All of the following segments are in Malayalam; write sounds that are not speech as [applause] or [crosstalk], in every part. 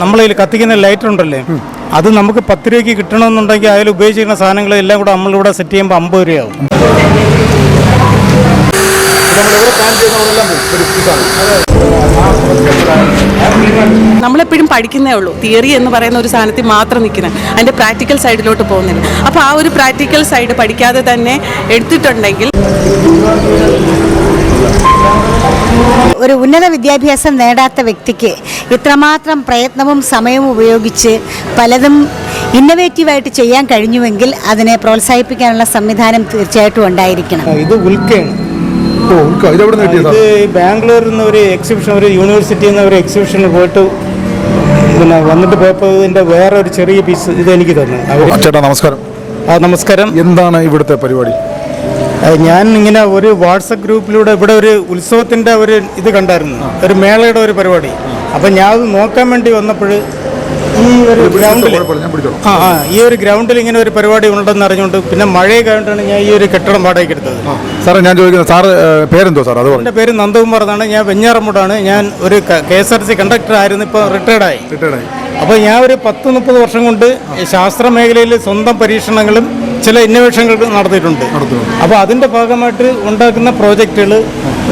നമ്മളതിൽ കത്തിക്കുന്ന ലൈറ്റർ ഉണ്ടല്ലേ? അത് നമുക്ക് പത്ത് രൂപയ്ക്ക് കിട്ടണമെന്നുണ്ടെങ്കിൽ അതിൽ ഉപയോഗിച്ചിരുന്ന സാധനങ്ങളെല്ലാം കൂടെ നമ്മളിവിടെ സെറ്റ് ചെയ്യുമ്പോൾ അമ്പത് രൂപയാവും. നമ്മളെപ്പോഴും പഠിക്കുന്നേ ഉള്ളൂ. തിയറി എന്ന് പറയുന്ന ഒരു സാധനത്തിൽ മാത്രം നിൽക്കുന്നത് അതിന്റെ പ്രാക്ടിക്കൽ സൈഡിലോട്ട് പോകുന്നില്ല. അപ്പോൾ ആ ഒരു പ്രാക്ടിക്കൽ സൈഡ് പഠിക്കാതെ തന്നെ എടുത്തിട്ടുണ്ടെങ്കിൽ ഒരു ഉന്നത വിദ്യാഭ്യാസം നേടാത്ത വ്യക്തിക്ക് ഇത്രമാത്രം പ്രയത്നവും സമയവും ഉപയോഗിച്ച് പലതും ഇന്നവേറ്റീവായിട്ട് ചെയ്യാൻ കഴിഞ്ഞുവെങ്കിൽ അതിനെ പ്രോത്സാഹിപ്പിക്കാനുള്ള സംവിധാനം തീർച്ചയായിട്ടും ഉണ്ടായിരിക്കണം. ഇത് ഉൽക്കയാണ് ഇത് ബാംഗ്ലൂരിൽ നിന്ന് ഒരു എക്സിബിഷൻ ഒരു യൂണിവേഴ്സിറ്റിയിൽ നിന്ന് ഒരു എക്സിബിഷന് പോയിട്ട് പിന്നെ വന്നിട്ട് പോയപ്പോൾ വേറെ ഒരു ചെറിയ പീസ് ഇത് എനിക്ക് തന്നു. ചേട്ടാ നമസ്കാരം. ആ നമസ്കാരം. എന്താണ് ഇവിടുത്തെ പരിപാടി? ഞാൻ ഇങ്ങനെ ഒരു വാട്സപ്പ് ഗ്രൂപ്പിലൂടെ ഇവിടെ ഒരു ഉത്സവത്തിന്റെ ഒരു ഇത് കണ്ടായിരുന്നു. ഒരു മേളയുടെ ഒരു പരിപാടി. അപ്പം ഞാൻ അത് നോക്കാൻ വേണ്ടി വന്നപ്പോൾ ഈ ഒരു ഗ്രൗണ്ടിൽ ആ ആ ഈ ഒരു ഗ്രൗണ്ടിൽ ഇങ്ങനെ ഒരു പരിപാടി ഉണ്ടെന്ന് അറിഞ്ഞുകൊണ്ട് പിന്നെ മഴയൊക്കെ കഴിഞ്ഞിട്ടാണ് ഞാൻ ഈ ഒരു കെട്ടിടം വാടകയ്ക്ക് എടുത്തത്. സാറേ ഞാൻ ചോദിക്കുന്നത് സാറ് പേരെന്തോ സാർ അത് എന്റെ പേര് നന്ദകുമാർ എന്നാണ് ഞാൻ വെഞ്ഞാറമ്മൂടാണ്. ഞാൻ ഒരു K S R C conductor ആയിരുന്നു. ഇപ്പോൾ റിട്ടയർഡായി റിട്ടയർഡായി അപ്പോൾ ഞാൻ ഒരു പത്ത് മുപ്പത് വർഷം കൊണ്ട് ശാസ്ത്ര മേഖലയിൽ സ്വന്തം പരീക്ഷണങ്ങളും ചില ഇന്നോവേഷനുകൾ നടത്തിയിട്ടുണ്ട്. അപ്പോൾ അതിന്റെ ഭാഗമായിട്ട് ഉണ്ടാക്കുന്ന പ്രോജക്റ്റുകൾ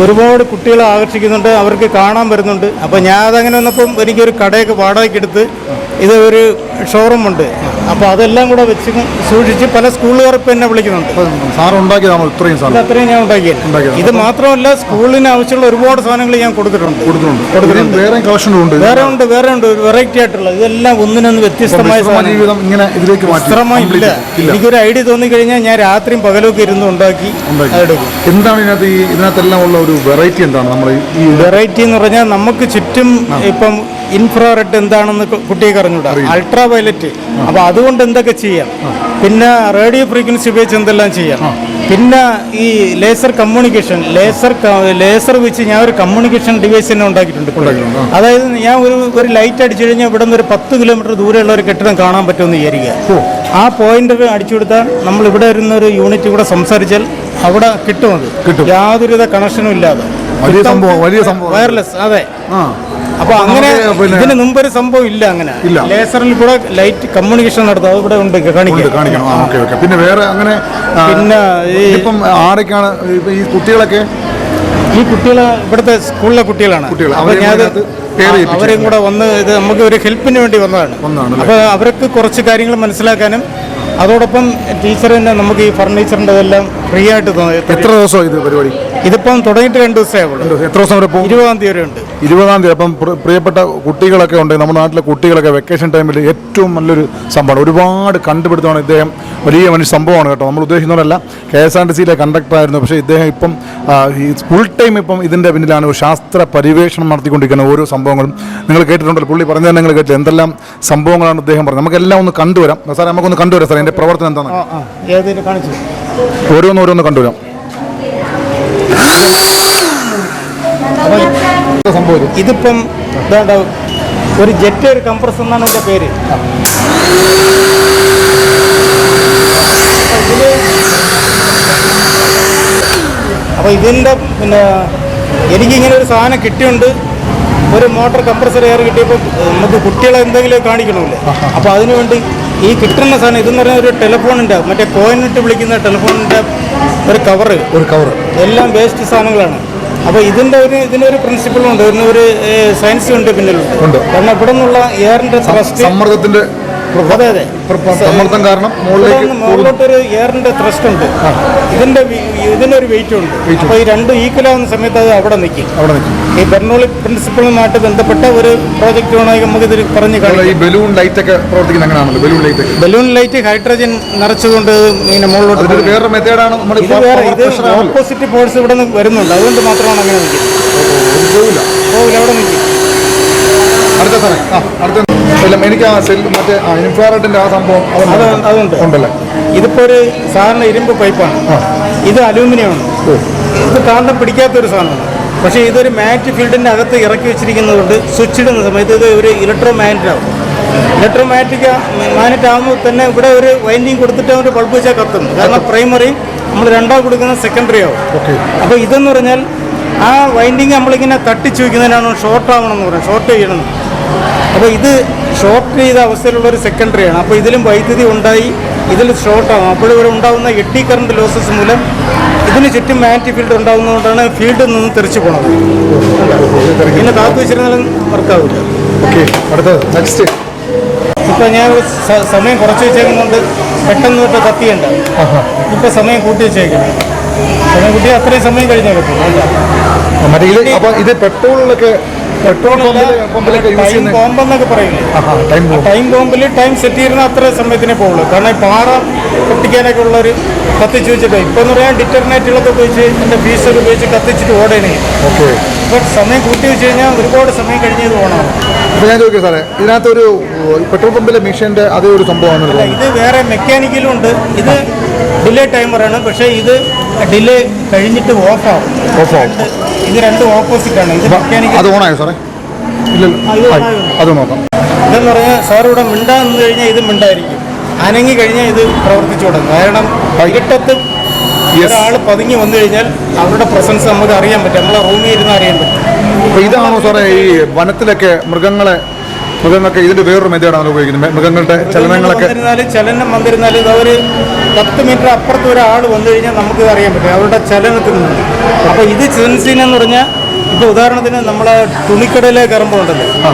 ഒരുപാട് കുട്ടികളെ ആകർഷിക്കുന്നുണ്ട് അവർക്ക് കാണാൻ വരുന്നുണ്ട്. അപ്പോൾ ഞാൻ അതങ്ങനെ വന്നപ്പം എനിക്കൊരു കടയൊക്കെ വാടകയ്ക്ക് എടുത്ത് ഇത് ഒരു ഷോറൂം ഉണ്ട്. അപ്പോൾ അതെല്ലാം കൂടെ വെച്ച് സൂക്ഷിച്ച് പല സ്കൂളുകാർ ഇപ്പം എന്നെ വിളിക്കുന്നുണ്ട്. ഇത്രയും അത്രയും ഞാൻ ഉണ്ടാക്കിയത്. ഇത് മാത്രമല്ല സ്കൂളിന് ആവശ്യമുള്ള ഒരുപാട് സാധനങ്ങൾ ഞാൻ കൊടുത്തിട്ടുണ്ട്. കൊടുത്തിട്ടുണ്ട്. വേറെ ഉണ്ട്. വേറെ ഉണ്ട് വേറെ ഉണ്ട്. ഒരു വെറൈറ്റി ആയിട്ടുള്ള ഇതെല്ലാം ഒന്നിനൊന്ന് വ്യത്യസ്തമായ വിശ്രമം ഇല്ല. എനിക്കൊരു ഐഡിയ തോന്നിക്കഴിഞ്ഞാൽ ഞാൻ രാത്രിയും പകലൊക്കെ ഇരുന്ന് ഉണ്ടാക്കി ഉണ്ടാക്കി. എന്താണ് ഇതിനകത്ത് ഇതിനകത്തെല്ലാം ഉള്ള ഒരു വെറൈറ്റി എന്താണ് നമ്മൾ ഈ വെറൈറ്റി എന്ന് പറഞ്ഞാൽ നമുക്ക് ചുറ്റും ഇപ്പം ഇൻഫ്രാറെഡ് എന്താണെന്ന് കുട്ടിയൊക്കെ അറിഞ്ഞുകൂടാ അറിഞ്ഞൂടാ അൾട്രാ വയലറ്റ് അപ്പൊ അതുകൊണ്ട് എന്തൊക്കെ ചെയ്യാം? പിന്നെ റേഡിയോ ഫ്രീക്വൻസി ഉപയോഗിച്ച് എന്തെല്ലാം ചെയ്യാം? പിന്നെ ഈ ലേസർ കമ്മ്യൂണിക്കേഷൻ ലേസർ ലേസർ വെച്ച് ഞാൻ ഒരു കമ്മ്യൂണിക്കേഷൻ ഡിവൈസ് തന്നെ ഉണ്ടാക്കിയിട്ടുണ്ട് ഉണ്ടാക്കിയിട്ടുണ്ട്, അതായത് ഞാൻ ഒരു ഒരു ലൈറ്റ് അടിച്ചു കഴിഞ്ഞാൽ ഇവിടെ നിന്ന് ഒരു പത്ത് കിലോമീറ്റർ ദൂരെയുള്ള ഒരു കെട്ടിടം കാണാൻ പറ്റുമെന്ന് വിചാരിക്കുക. ആ പോയിന്റ് അടിച്ചു കൊടുത്താൽ നമ്മൾ ഇവിടെ വരുന്ന ഒരു യൂണിറ്റ് കൂടെ സംസാരിച്ചാൽ അവിടെ കിട്ടും അത്. കിട്ടും. യാതൊരുവിധ കണക്ഷനും ഇല്ലാതെ. വലിയ സംഭവം വലിയ സംഭവം. വയർലെസ് അതെ. അപ്പൊ അങ്ങനെ ഇതിന് മുമ്പ് ഒരു സംഭവം ഇല്ല അങ്ങനെ. ലേസറിൽ കൂടെ ലൈറ്റ് കമ്മ്യൂണിക്കേഷൻ നടത്തും. അത് ഇവിടെ ഉണ്ട് കാണിക്കണം. പിന്നെ വേറെ അങ്ങനെ പിന്നെ ഈ- ഇപ്പം ആരൊക്കെയാണ് ഈ കുട്ടികളൊക്കെ? ഈ കുട്ടികൾ ഇവിടുത്തെ സ്കൂളിലെ കുട്ടികളാണ്. കുട്ടികൾ. അപ്പൊ അവരെയും കൂടെ വന്ന് ഇത് നമുക്ക് ഒരു ഹെൽപ്പിന് വേണ്ടി വന്നതാണ്. അപ്പോൾ അപ്പൊ അവർക്ക് കുറച്ച് കാര്യങ്ങൾ മനസ്സിലാക്കാനും അതോടൊപ്പം ടീച്ചർ തന്നെ നമുക്ക് ഈ ഫർണിച്ചറിന്റെ ഇതെല്ലാം ഫ്രീ ആയിട്ട് എത്ര ദിവസം ഇത് പരിപാടി? ഇതിപ്പം തുടങ്ങിയിട്ട് രണ്ട് ദിവസമേ ഉള്ളൂ എത്ര ദിവസം വരെ പോകും? ഇരുപതാം തീയതി വരെ ഉണ്ട് ഇരുപതാം തീയതി. അപ്പം പ്രിയപ്പെട്ട കുട്ടികളൊക്കെ ഉണ്ട്. നമ്മുടെ നാട്ടിലെ കുട്ടികളൊക്കെ വെക്കേഷൻ ടൈമിൽ ഏറ്റവും നല്ലൊരു സംഭവമാണ്. ഒരുപാട് കണ്ടുപിടുത്തമാണ് ഇദ്ദേഹം. വലിയ മനുഷ്യ സംഭവമാണ് കേട്ടോ. നമ്മൾ ഉദ്ദേശിക്കുന്നവരല്ല കെ എസ് ആർ ടി സിയിലെ കണ്ടക്ടറായിരുന്നു പക്ഷേ ഇദ്ദേഹം ഇപ്പം ഈ ഫുൾ ടൈം ഇപ്പം ഇതിന്റെ പിന്നിലാണ് ഒരു ശാസ്ത്ര പരിവേഷണം നടത്തിക്കൊണ്ടിരിക്കുന്ന ഓരോ സംഭവങ്ങളും. നിങ്ങൾ കേട്ടിട്ടുണ്ടല്ലോ. പുള്ളി പറഞ്ഞു തന്നെ നിങ്ങൾ കേട്ടില്ല? എന്തെല്ലാം സംഭവങ്ങളാണ് ഇദ്ദേഹം പറഞ്ഞത്? നമുക്കെല്ലാം ഒന്ന് കണ്ടുവരാം. സാറേ നമുക്കൊന്ന് കണ്ടുവരാം സാറേ. എന്റെ പ്രവർത്തനം എന്താണ് ആ ആ ഏതിന് കാണിച്ചു ഓരോന്ന് ഓരോന്ന് കണ്ടുവരാം? ഇതിപ്പം ഒരു ജെറ്റ് ഒരു കംപ്രസ് എന്നാണ് ഇതിന്റെ പേര്. അപ്പോൾ ഇതിന്റെ പിന്നെ എനിക്കിങ്ങനെ ഒരു സാധനം കിട്ടിയുണ്ട്. ഒരു മോട്ടോർ കംപ്രസർ എയർ കിട്ടിയപ്പോൾ നമുക്ക് കുട്ടികളെ എന്തെങ്കിലും കാണിക്കണമല്ലോ. അപ്പോൾ അതിനുവേണ്ടി ഈ കിട്ടുന്ന സാധനം ഇതെന്ന് പറഞ്ഞാൽ ഒരു ടെലിഫോണിന്റെ മറ്റേ കോയിനിട്ട് വിളിക്കുന്ന ടെലിഫോണിന്റെ ഒരു കവറ് ഒരു കവർ എല്ലാം വേസ്റ്റ് സാധനങ്ങളാണ്. അപ്പോൾ ഇതിന്റെ ഒരു ഇതിന്റെ ഒരു ഉണ്ട്. ഇതിന് ഒരു സയൻസ് ഉണ്ട് പിന്നിലുണ്ട്. കാരണം ഇവിടെ നിന്നുള്ള എയറിന്റെ ത്രസ്റ്റ് സമ്മർദ്ദത്തിന്റെ അതെ അതെ. സമ്മർദ്ദം കാരണം മുകളിലേക്ക് മുകളിലോട്ടൊരു എയറിന്റെ ത്രസ്റ്റ് ഉണ്ട്. ഇതിന്റെ ഇതിനൊരു വെയിറ്റ് ഉണ്ട്. അപ്പൊ അപ്പോൾ ഈ രണ്ട് ഈക്വലാവുന്ന സമയത്ത് അത് അവിടെ നിൽക്കും. അവിടെ നിൽക്കും. ഈ ബെർണോളി പ്രിൻസിപ്പിളുമായിട്ട് ബന്ധപ്പെട്ട ഒരു പ്രോജക്റ്റ് വേണമെങ്കിൽ നമുക്ക് ഇതിൽ പറഞ്ഞു ഈ ബലൂൺ ലൈറ്റ് ഒക്കെ പ്രവർത്തിക്കുന്ന അങ്ങനെയാണല്ലോ balloon light balloon light hydrogen നിറച്ചുകൊണ്ട് ഇങ്ങനെ മുകളിലോട്ട്. വേറെ മെത്തേഡാണ് ഇത് വേറെ ഇത് ഓപ്പോസിറ്റ് ഫോഴ്സ് ഇവിടെ നിന്ന് വരുന്നുണ്ട്. അതുകൊണ്ട് മാത്രമാണ് അങ്ങനെ നിൽക്കുന്നത്. പോകില്ല അവിടെ നിൽക്കും. അടുത്ത സാറേ ആ അടുത്ത എനിക്ക് ആ സെൽ മറ്റേ ഇൻഫ്രാറെഡിന്റെ ആ സംഭവം അത് അതുണ്ട്. ഉണ്ടല്ലേ? ഇതിപ്പോ ഒരു സാധാരണ ഇരുമ്പ് പൈപ്പാണ്. ഇത് അലൂമിനിയമാണ്. ഇത് കാന്തം പിടിക്കാത്തൊരു സാധനമാണ്. പക്ഷേ ഇതൊരു മാറ്റ് ഫീൽഡിന്റെ അകത്ത് ഇറക്കി വെച്ചിരിക്കുന്നതുകൊണ്ട് സ്വിച്ച് ഇടുന്ന സമയത്ത് ഇത് ഒരു ഇലക്ട്രോ മാഗ്നറ്റ് ആവും ഇലക്ട്രോ മാഗ്നറ്റിക് മാഗ്നറ്റ് ആകുമ്പോൾ തന്നെ ഇവിടെ ഒരു വൈൻഡിങ് കൊടുത്തിട്ട് അവർ ബൾബ് വെച്ചാൽ കത്തും. കാരണം പ്രൈമറി നമ്മൾ രണ്ടാം കൊടുക്കുന്ന സെക്കൻഡറി ആവും. അപ്പോൾ ഇതെന്ന് പറഞ്ഞാൽ ആ വൈൻഡിങ് നമ്മളിങ്ങനെ തട്ടിച്ചു വയ്ക്കുന്നതിനാണ് ഷോർട്ട് ആവണം എന്ന് പറയുന്നത് ഷോർട്ട് ചെയ്യണം. അപ്പോൾ ഇത് ഷോർട്ട് ചെയ്ത അവസ്ഥയിലുള്ള ഒരു സെക്കൻഡറിയാണ് അപ്പോൾ ഇതിലും വൈദ്യുതി ഉണ്ടായി ഇതിൽ ഷോർട്ടാകും അപ്പോൾ ഇവിടെ ഉണ്ടാകുന്ന എഡി കറണ്ട് ലോസസ് മൂലം ഇതിന് ചുറ്റും മാറ്റി ഫീൽഡ് ഉണ്ടാകുന്നതുകൊണ്ടാണ് ഫീൽഡിൽ നിന്ന് തെറിച്ചു പോണത്. പിന്നെ കാത്തു വെച്ചിരുന്നാലും വർക്കാവില്ല. ഓക്കെ അടുത്തത് നെക്സ്റ്റ് ഇപ്പോൾ ഞാൻ സമയം കുറച്ച് വെച്ചേക്കുന്നുണ്ട് പെട്ടെന്ന് തൊട്ട് കത്തിയുണ്ട്. ഇപ്പോൾ സമയം കൂട്ടി വെച്ചേക്കുന്നത് സമയം കൂട്ടി അത്രയും സമയം കഴിഞ്ഞാൽ പറ്റും. മറ്റേ ഇത് അപ്പോൾ ഇത് പെട്രോളിലൊക്കെ പെട്രോൾ പമ്പിലൊക്കെ യൂസ് ടൈം ചെയ്യുന്ന ബോംബ് എന്നൊക്കെ പറയില്ലേ ടൈം ബോംബ്. ടൈം ബോംബിൽ ടൈം സെറ്റ് ചെയ്യുന്ന അത്ര സമയത്തിനേ പോകുള്ളൂ കാരണം ഈ പാറ പൊട്ടിക്കാനൊക്കെ ഉള്ളൊരു കത്തിച്ച് വെച്ചിട്ട് ഇപ്പം എന്ന് പറയാൻ ഡിറ്റർനേറ്റുകളൊക്കെ ഉപയോഗിച്ച് എന്റെ ഫീസൊക്കെ ഉപയോഗിച്ച് കത്തിച്ചിട്ട് ഓടേനെ ഓക്കെ. ഇപ്പം സമയം കൂട്ടി വെച്ച് കഴിഞ്ഞാൽ ഒരുപാട് സമയം കഴിഞ്ഞത് പോകണം അപ്പോൾ ഞാൻ ചോദിക്കാം സാറേ ഇതിനകത്തൊരു പെട്രോൾ പമ്പിലെ മെഷീന്റെ അതേ ഒരു സംഭവമാണ് ഇത് വേറെ മെക്കാനിക്കലും ഉണ്ട്. ഇത് ഡിലേ ടൈമറാണ് പക്ഷേ ഇത് ഡിലേ കഴിഞ്ഞിട്ട് ഓഫാവും ഓഫ് ആവും. ഇത് രണ്ടും ഓപ്പോസിറ്റ് ആണ്. ഇത് മെക്കാനിക്കൽ അത് ഓണായോ സാറേ? ഇല്ലല്ലോ. ആയി. അത് നോക്കാം. പറഞ്ഞാൽ സാർ ഇവിടെ മിണ്ടാ നിന്ന് കഴിഞ്ഞാൽ ഇത് മിണ്ടായിരിക്കും. അനങ്ങി കഴിഞ്ഞാൽ ഇത് പ്രവർത്തിച്ചു തുടങ്ങും. കാരണം വൈകിട്ടത്ത് Yes. ഒരാൾ പതുങ്ങി വന്നു കഴിഞ്ഞാൽ അവരുടെ പ്രസൻസ് നമുക്ക് അറിയാൻ പറ്റും. നമ്മളെ റൂമിൽ ഇരുന്ന് അറിയാൻ പറ്റും. അപ്പോൾ ഇതാണോ സാറേ ഈ വനത്തിലൊക്കെ മൃഗങ്ങളെ മൃഗങ്ങൾക്ക് ഇതിന്റെ വേറൊരു മെത്തേഡാണ് ഉപയോഗിക്കുന്നത്. മൃഗങ്ങളുടെ ചലനങ്ങളൊക്കെ ചലനം വന്നിരുന്നാലും ഇത് ഒരു പത്ത് മീറ്റർ അപ്പുറത്ത് ഒരാൾ വന്നു കഴിഞ്ഞാൽ നമുക്ക് അറിയാൻ പറ്റും. അവരുടെ ചലനത്തിൽ നിന്ന് അപ്പോൾ ഇത് സെൻസിങ് എന്ന് പറഞ്ഞാൽ ഇപ്പോൾ ഉദാഹരണത്തിന് നമ്മളെ തുണിക്കടയിലെ ആ.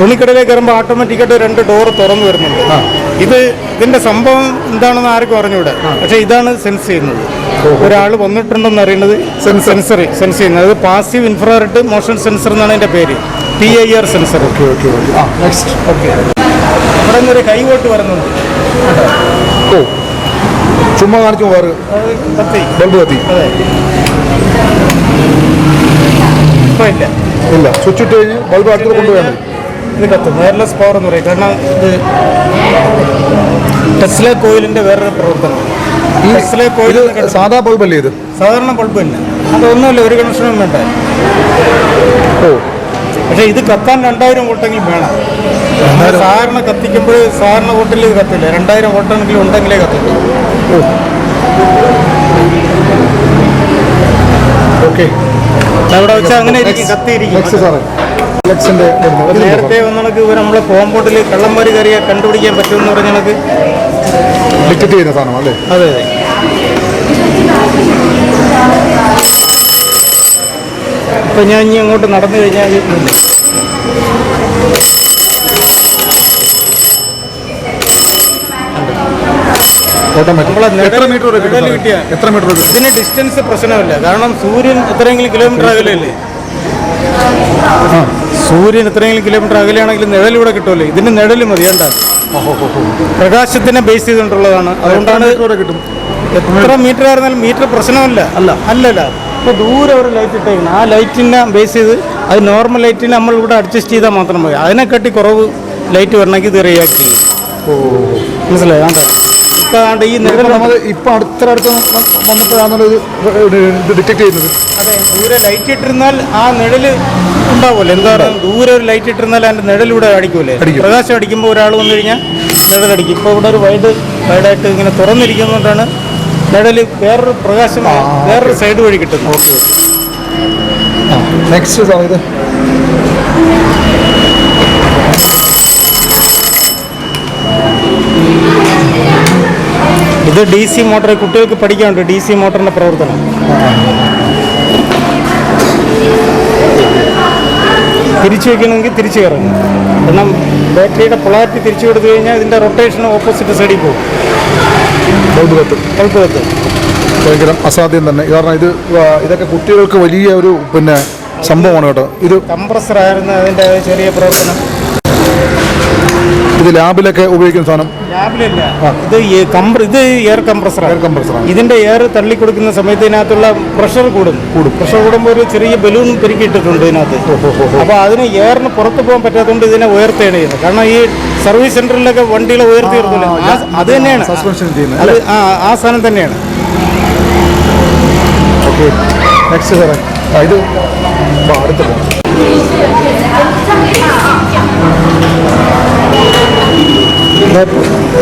തുണിക്കടയിലേക്ക് കയറുമ്പോൾ ഓട്ടോമാറ്റിക്കായിട്ട് രണ്ട് ഡോർ തുറന്നു വരുന്നുണ്ട്. ഇത് ഇതിന്റെ സംഭവം എന്താണെന്ന് ആർക്കും അറിഞ്ഞൂടെ. പക്ഷെ ഇതാണ് സെൻസ് ചെയ്യുന്നത്. ഒരാൾ വന്നിട്ടുണ്ടെന്ന് അറിയുന്നത് സെൻസറി സെൻസ് ചെയ്യുന്നത്. അത് പാസീവ് ഇൻഫ്രാറെഡ് മോഷൻ സെൻസർ എന്നാണ് അതിന്റെ പേര്. P I R sensor okay okay okay ആ നെക്സ്റ്റ് ഓക്കെ അവിടെ നിന്നൊരു കൈവോട്ട് വരുന്നുണ്ട്. ഓ. ചുമ്മാ കാണിച്ചു വേറെ. കത്തി ബൾബ് കത്തി. അതെ. ഇപ്പം ഇല്ല. ഇല്ല. സ്വിച്ച് ഇട്ട് കഴിഞ്ഞ് ബൾബ് അടുത്ത് കൊണ്ടുപോയാൽ ഇത് കത്തും. വയർലെസ് പവർ എന്ന് പറയും. കാരണം ഇത് ടെസ്ല കോയിലിന്റെ വേറൊരു പ്രവർത്തനം. ഈ ടെസ്ല കോയിൽ സാധാ ബൾബല്ലേ ഇത്? സാധാരണ ബൾബ് തന്നെ. അതൊന്നുമല്ല ഒരു കണക്ഷനും വേണ്ട. ഓ. പക്ഷേ ഇത് കത്താൻ രണ്ടായിരം വോട്ടെങ്കിലും വേണം. സാധാരണ കത്തിക്കുമ്പോൾ സാധാരണ വോട്ടിൽ ഇത് കത്തില്ല. രണ്ടായിരം വോട്ടെങ്കിലും ഉണ്ടെങ്കിലേ കത്തില്ല ഓക്കെ. അവിടെ വെച്ചാൽ അങ്ങനെ ഇരിക്കും. കത്തിയിരിക്കും. നേരത്തെ വന്ന കണക്ക് നമ്മളെ കോമ്പൗണ്ടിൽ കള്ളന്മാർ കയറിയാൽ കണ്ടുപിടിക്കാൻ പറ്റുമെന്ന് പറഞ്ഞ കണക്ക് ചെയ്യുന്ന സാധനം അല്ലേ? അതെ അതെ. ഇപ്പൊ ഞാൻ ഇനി അങ്ങോട്ട് നടന്നു കഴിഞ്ഞാൽ ഇതിന് ഡിസ്റ്റൻസ് പ്രശ്നമില്ല. കാരണം സൂര്യൻ എത്രയെങ്കിലും കിലോമീറ്റർ അകലെയല്ലേ? സൂര്യൻ എത്രയെങ്കിലും കിലോമീറ്റർ അകലെയാണെങ്കിൽ നിഴലിവിടെ കിട്ടുമല്ലോ? ഇതിന് നിഴൽ മതി വേണ്ട പ്രകാശത്തിനെ ബേസ് ചെയ്തിട്ടുള്ളതാണ്. അതുകൊണ്ടാണ് എത്ര മീറ്റർ ആയിരുന്നാലും മീറ്റർ പ്രശ്നമല്ല. അല്ല. അല്ലല്ല. ഇപ്പോൾ ദൂരെ ഒരു ലൈറ്റ് ഇട്ടേക്കുന്നത് ആ ലൈറ്റിനെ ബേസ് ചെയ്ത് അത് നോർമൽ ലൈറ്റിനെ നമ്മൾ ഇവിടെ അഡ്ജസ്റ്റ് ചെയ്താൽ മാത്രം മതി. അതിനെക്കാട്ടി കുറവ് ലൈറ്റ് വരണമെങ്കിൽ ഇത് റിയാക്ട് ചെയ്യും ഓ. മനസ്സിലായോ? ആണ്ട ഈ നമ്മൾ ഇപ്പൊ അടുത്ത അടുത്ത് ഇത് ഡിറ്റക്ട് ചെയ്യുന്നത്. അതെ ദൂരെ ലൈറ്റ് ഇട്ടിരുന്നാൽ ആ നിഴൽ ഉണ്ടാവുമല്ലോ. എന്താ പറയുക? ദൂരെ ഒരു ലൈറ്റ് ഇട്ടിരുന്നാൽ അതിന്റെ നിഴലിവിടെ അടിക്കൂലേ? പ്രകാശം അടിക്കുമ്പോൾ ഒരാൾ വന്നു കഴിഞ്ഞാൽ നിഴലടിക്കും. ഇപ്പോൾ ഇവിടെ ഒരു വൈഡ് വൈഡായിട്ട് ഇങ്ങനെ തുറന്നിരിക്കുന്നതുകൊണ്ടാണ് നിഴൽ വേറൊരു പ്രകാശം വേറൊരു സൈഡ് വഴി കിട്ടും ഓക്കെ ഓക്കെ. ആ നെക്സ്റ്റ് സാർ ഇത്. ഇത് ഡി സി മോട്ടറെ കുട്ടികൾക്ക് പഠിക്കാനുണ്ട് ഡി സി മോട്ടറിന്റെ പ്രവർത്തനം. തിരിച്ചു വെക്കണമെങ്കിൽ തിരിച്ചു കയറണം. കാരണം ബാറ്ററിയുടെ പൊളാരിറ്റി തിരിച്ചു കൊടുത്തു കഴിഞ്ഞാൽ ഇതിന്റെ റൊട്ടേഷൻ ഓപ്പോസിറ്റ് സൈഡിൽ പോകും. ബൾബ് കത്തും കുഴപ്പം കത്തും ഭയങ്കര അസാധ്യം തന്നെ. കാരണം ഇത് ഇതൊക്കെ കുട്ടികൾക്ക് വലിയ ഒരു പിന്നെ സംഭവമാണ് കേട്ടോ. ഇത് കംപ്രസർ ആയിരുന്നു അതിന്റെ ചെറിയ പ്രവർത്തനം. ഇത് ലാബിലൊക്കെ ഉപയോഗിക്കുന്ന സാധനം? ലാബിലല്ല. ഇത് ഇത് എയർ കംപ്രസർ എയർ കംപ്രസർ ഇതിന്റെ എയർ തള്ളി കൊടുക്കുന്ന സമയത്ത് ഇതിനകത്തുള്ള പ്രഷർ കൂടും. കൂടും. പ്രഷർ കൂടുമ്പോൾ ഒരു ചെറിയ ബലൂൺ പെരുക്കിയിട്ടിട്ടുണ്ട് ഇതിനകത്ത്. അപ്പോൾ അതിന് എയറിന് പുറത്ത് പോകാൻ പറ്റാത്തതുകൊണ്ട് ഇതിനെ ഉയർത്തുകയാണ് ചെയ്യുന്നത്. കാരണം ഈ സർവീസ് സെന്ററിലൊക്കെ വണ്ടികളെ ഉയർത്തി നിർത്തില്ല അത് തന്നെയാണ്. സസ്പെൻഷൻ ചെയ്യുന്നത് ആ ആ സാധനം തന്നെയാണ്. ഓക്കെ. നെക്സ്റ്റ് സാറേ ഇത് വാ, അടുത്ത്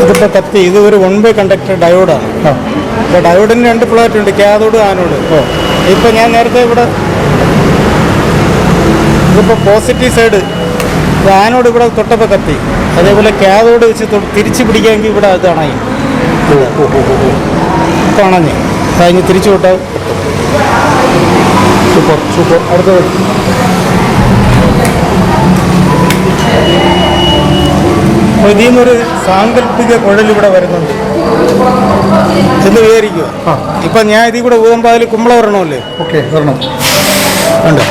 ഇതിപ്പോൾ കത്തി. ഇത് ഒരു വൺ ബൈ കണ്ടക്ടർ ഡയോഡാണ് ഇപ്പൊ ഡയോഡിന് രണ്ട് പ്ലേറ്റ് ഉണ്ട് ക്യാതോഡ് ആനോഡ്. ഇപ്പോൾ ഞാൻ നേരത്തെ ഇവിടെ ഇതിപ്പോൾ പോസിറ്റീവ് സൈഡ് ആനോട് ഇവിടെ തൊട്ടപ്പോൾ കത്തി. അതേപോലെ ക്യാതോട് വെച്ച് തിരിച്ചു പിടിക്കാമെങ്കിൽ ഇവിടെ അത് അണയും. ഇപ്പം അണഞ്ഞ്. കഴിഞ്ഞ് തിരിച്ചു വിട്ടാൽ സൂപ്പർ സൂപ്പർ. അടുത്തത് ഇതിൽ നിന്നൊരു സാങ്കല്പിക കുഴൽ ഇവിടെ വരുന്നുണ്ട്. എന്ന് വിചാരിക്കുക. ഇപ്പം ഞാൻ ഇതിൽ കൂടെ പോകുമ്പോൾ അതിൽ കുമ്പള വരണമല്ലേ? ഓക്കെ വരണം. ഉണ്ട്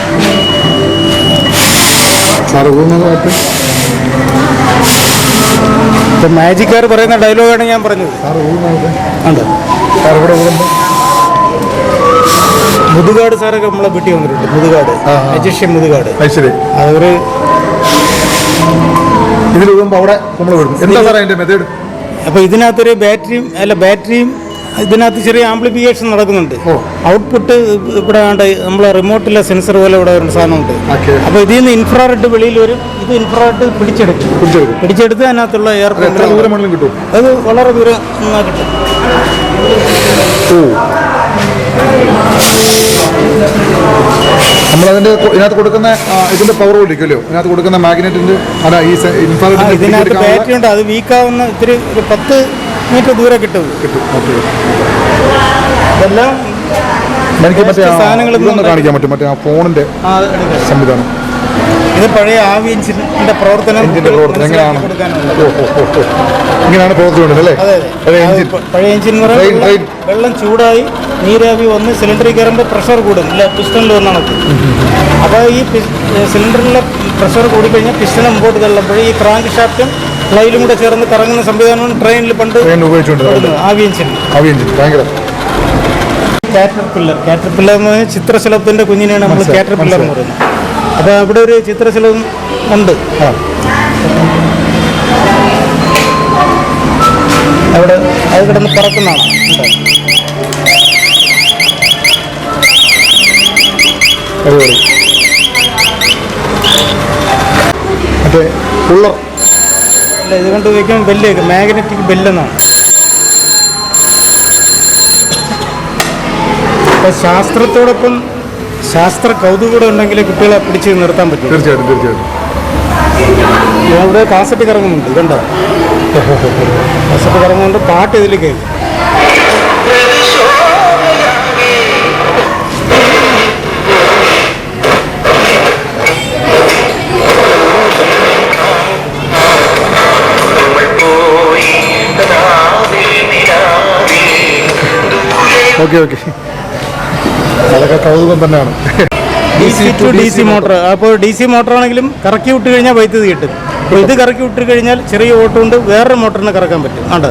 ഇപ്പം മാജിക്കാർ പറയുന്ന ഡയലോഗാണ് ഞാൻ പറഞ്ഞത്. ഉണ്ട് മുതുകാട് സാറൊക്കെ നമ്മളെ വീട്ടിൽ വന്നിട്ടുണ്ട്. മുതുകാട്. മജിഷ്യൻ മുതുകാട്. അത് ശരി. അതൊരു ഇതിൽ അവിടെ നമ്മൾ വിടും എന്താ സാറേ അതിന്റെ മെത്തേഡ് അപ്പോൾ ഇതിനകത്തൊരു ബാറ്ററിയും അല്ല ബാറ്ററിയും ഇതിനകത്ത് ചെറിയ ആംപ്ലിഫിക്കേഷൻ നടക്കുന്നുണ്ട്. ഔട്ട്പുട്ട് ഇവിടെ ആണ്ട് നമ്മളെ റിമോട്ടിലെ സെൻസർ പോലെ ഇവിടെ ഒരു സാധനമുണ്ട്. അപ്പോൾ ഇതിൽ നിന്ന് ഇൻഫ്രാറെഡ് വെളിയിൽ വരും ഇത് ഇൻഫ്രാറെഡ് പിടിച്ചെടുക്കും. പിടിച്ചെടുത്ത് അതിനകത്തുള്ള എയർ അത് എത്ര കിട്ടും? അത് വളരെ ദൂരം കിട്ടും. നമ്മളതിന്റെ ഇതിനകത്ത് കൊടുക്കുന്ന ഇതിന്റെ പവർ കൊടുക്കുമല്ലോ ഇതിനകത്ത് കൊടുക്കുന്ന മാഗ്നറ്റിന്റെ അല്ല ഈ ഇൻഫ്രാറെഡ് ഇതിനകത്ത് ബാറ്ററി ഉണ്ട്. അത് വീക്കാവുന്ന ഇത്തിരി ഒരു പത്ത് മീറ്റർ ദൂരെ കിട്ടും. കിട്ടും. ഇതെല്ലാം എനിക്ക് മറ്റേ ഇതൊന്ന് കാണിക്കാൻ പറ്റും മറ്റേ ആ ഫോണിന്റെ സംവിധാനം. ഇത് പഴയ ആവി എഞ്ചിന്റെ പ്രവർത്തനം എഞ്ചിന്റെ പ്രവർത്തനം. എങ്ങനെയാണ്? ഓ ഓ ഓ ഓ. ഇങ്ങനെയാണ് പ്രവർത്തിക്കുന്നത് അല്ലേ? പഴയ എഞ്ചിൻ. വെള്ളം- ചൂടായി നീരാവി വന്ന് സിലിണ്ടറിൽ കയറുമ്പോൾ പ്രഷർ കൂടും. ഇല്ല പിസ്റ്റണിൽ വന്നാണ് അപ്പോൾ ഈ സിലിണ്ടറിലെ പ്രഷർ കൂടിക്കഴിഞ്ഞാൽ പിസ്റ്റൺ മുമ്പോട്ട് തള്ളുമ്പോൾ ഈ ക്രാങ്ക് ഷാഫ്റ്റും ഫ്ലൈലും കൂടെ ചേർന്ന് കറങ്ങുന്ന സംവിധാനമാണ് ട്രെയിനിൽ പണ്ട് ഉപയോഗിച്ചുകൊണ്ട് ആവി എഞ്ചിൻ ആവി എഞ്ചിൻ ഭയങ്കര. കാറ്റർപില്ലർ കാറ്റർപില്ലർ എന്ന് പറഞ്ഞാൽ ചിത്രശലഭത്തിന്റെ കുഞ്ഞിനെയാണ് നമ്മൾ കാറ്റർപില്ലർ എന്ന് പറയുന്നത്. അപ്പോൾ അവിടെ ഒരു ചിത്രശലഭം ഉണ്ട്. അവിടെ അത് കിടന്ന് പറക്കുന്നതാണ്. അടിപൊളി. മറ്റേ കുള്ളർ അല്ല ഇത് കൊണ്ട് ഉപയോഗിക്കാൻ ബെല്ല് മാഗ്നറ്റിക് ബെല്ലെന്നാണ് അപ്പോൾ ശാസ്ത്രത്തോടൊപ്പം ശാസ്ത്ര കൗതുകൂടെ ഉണ്ടെങ്കിൽ കുട്ടികളെ പിടിച്ച് നിർത്താൻ പറ്റും. തീർച്ചയായിട്ടും തീർച്ചയായിട്ടും. ഇവിടെ കാസറ്റ് കറങ്ങുന്നുണ്ട് ഇതുണ്ടോ [laughs] കാസറ്റ് കറങ്ങുന്നുണ്ട് പാട്ട് ഇതിൽ കേൾക്കും ഓക്കെ ഓക്കെ. അതൊക്കെ കൗതുകം തന്നെയാണ്. D C to D C motor. അപ്പോൾ ഡി സി മോട്ടർ ആണെങ്കിലും കറക്കി വിട്ട് കഴിഞ്ഞാൽ വൈദ്യുതി കിട്ടും. അപ്പോൾ ഇത് കറക്കി വിട്ട് കഴിഞ്ഞാൽ ചെറിയ ഓട്ടം കൊണ്ട് വേറൊരു മോട്ടറിനെ കറക്കാൻ പറ്റും. ആണ്ട്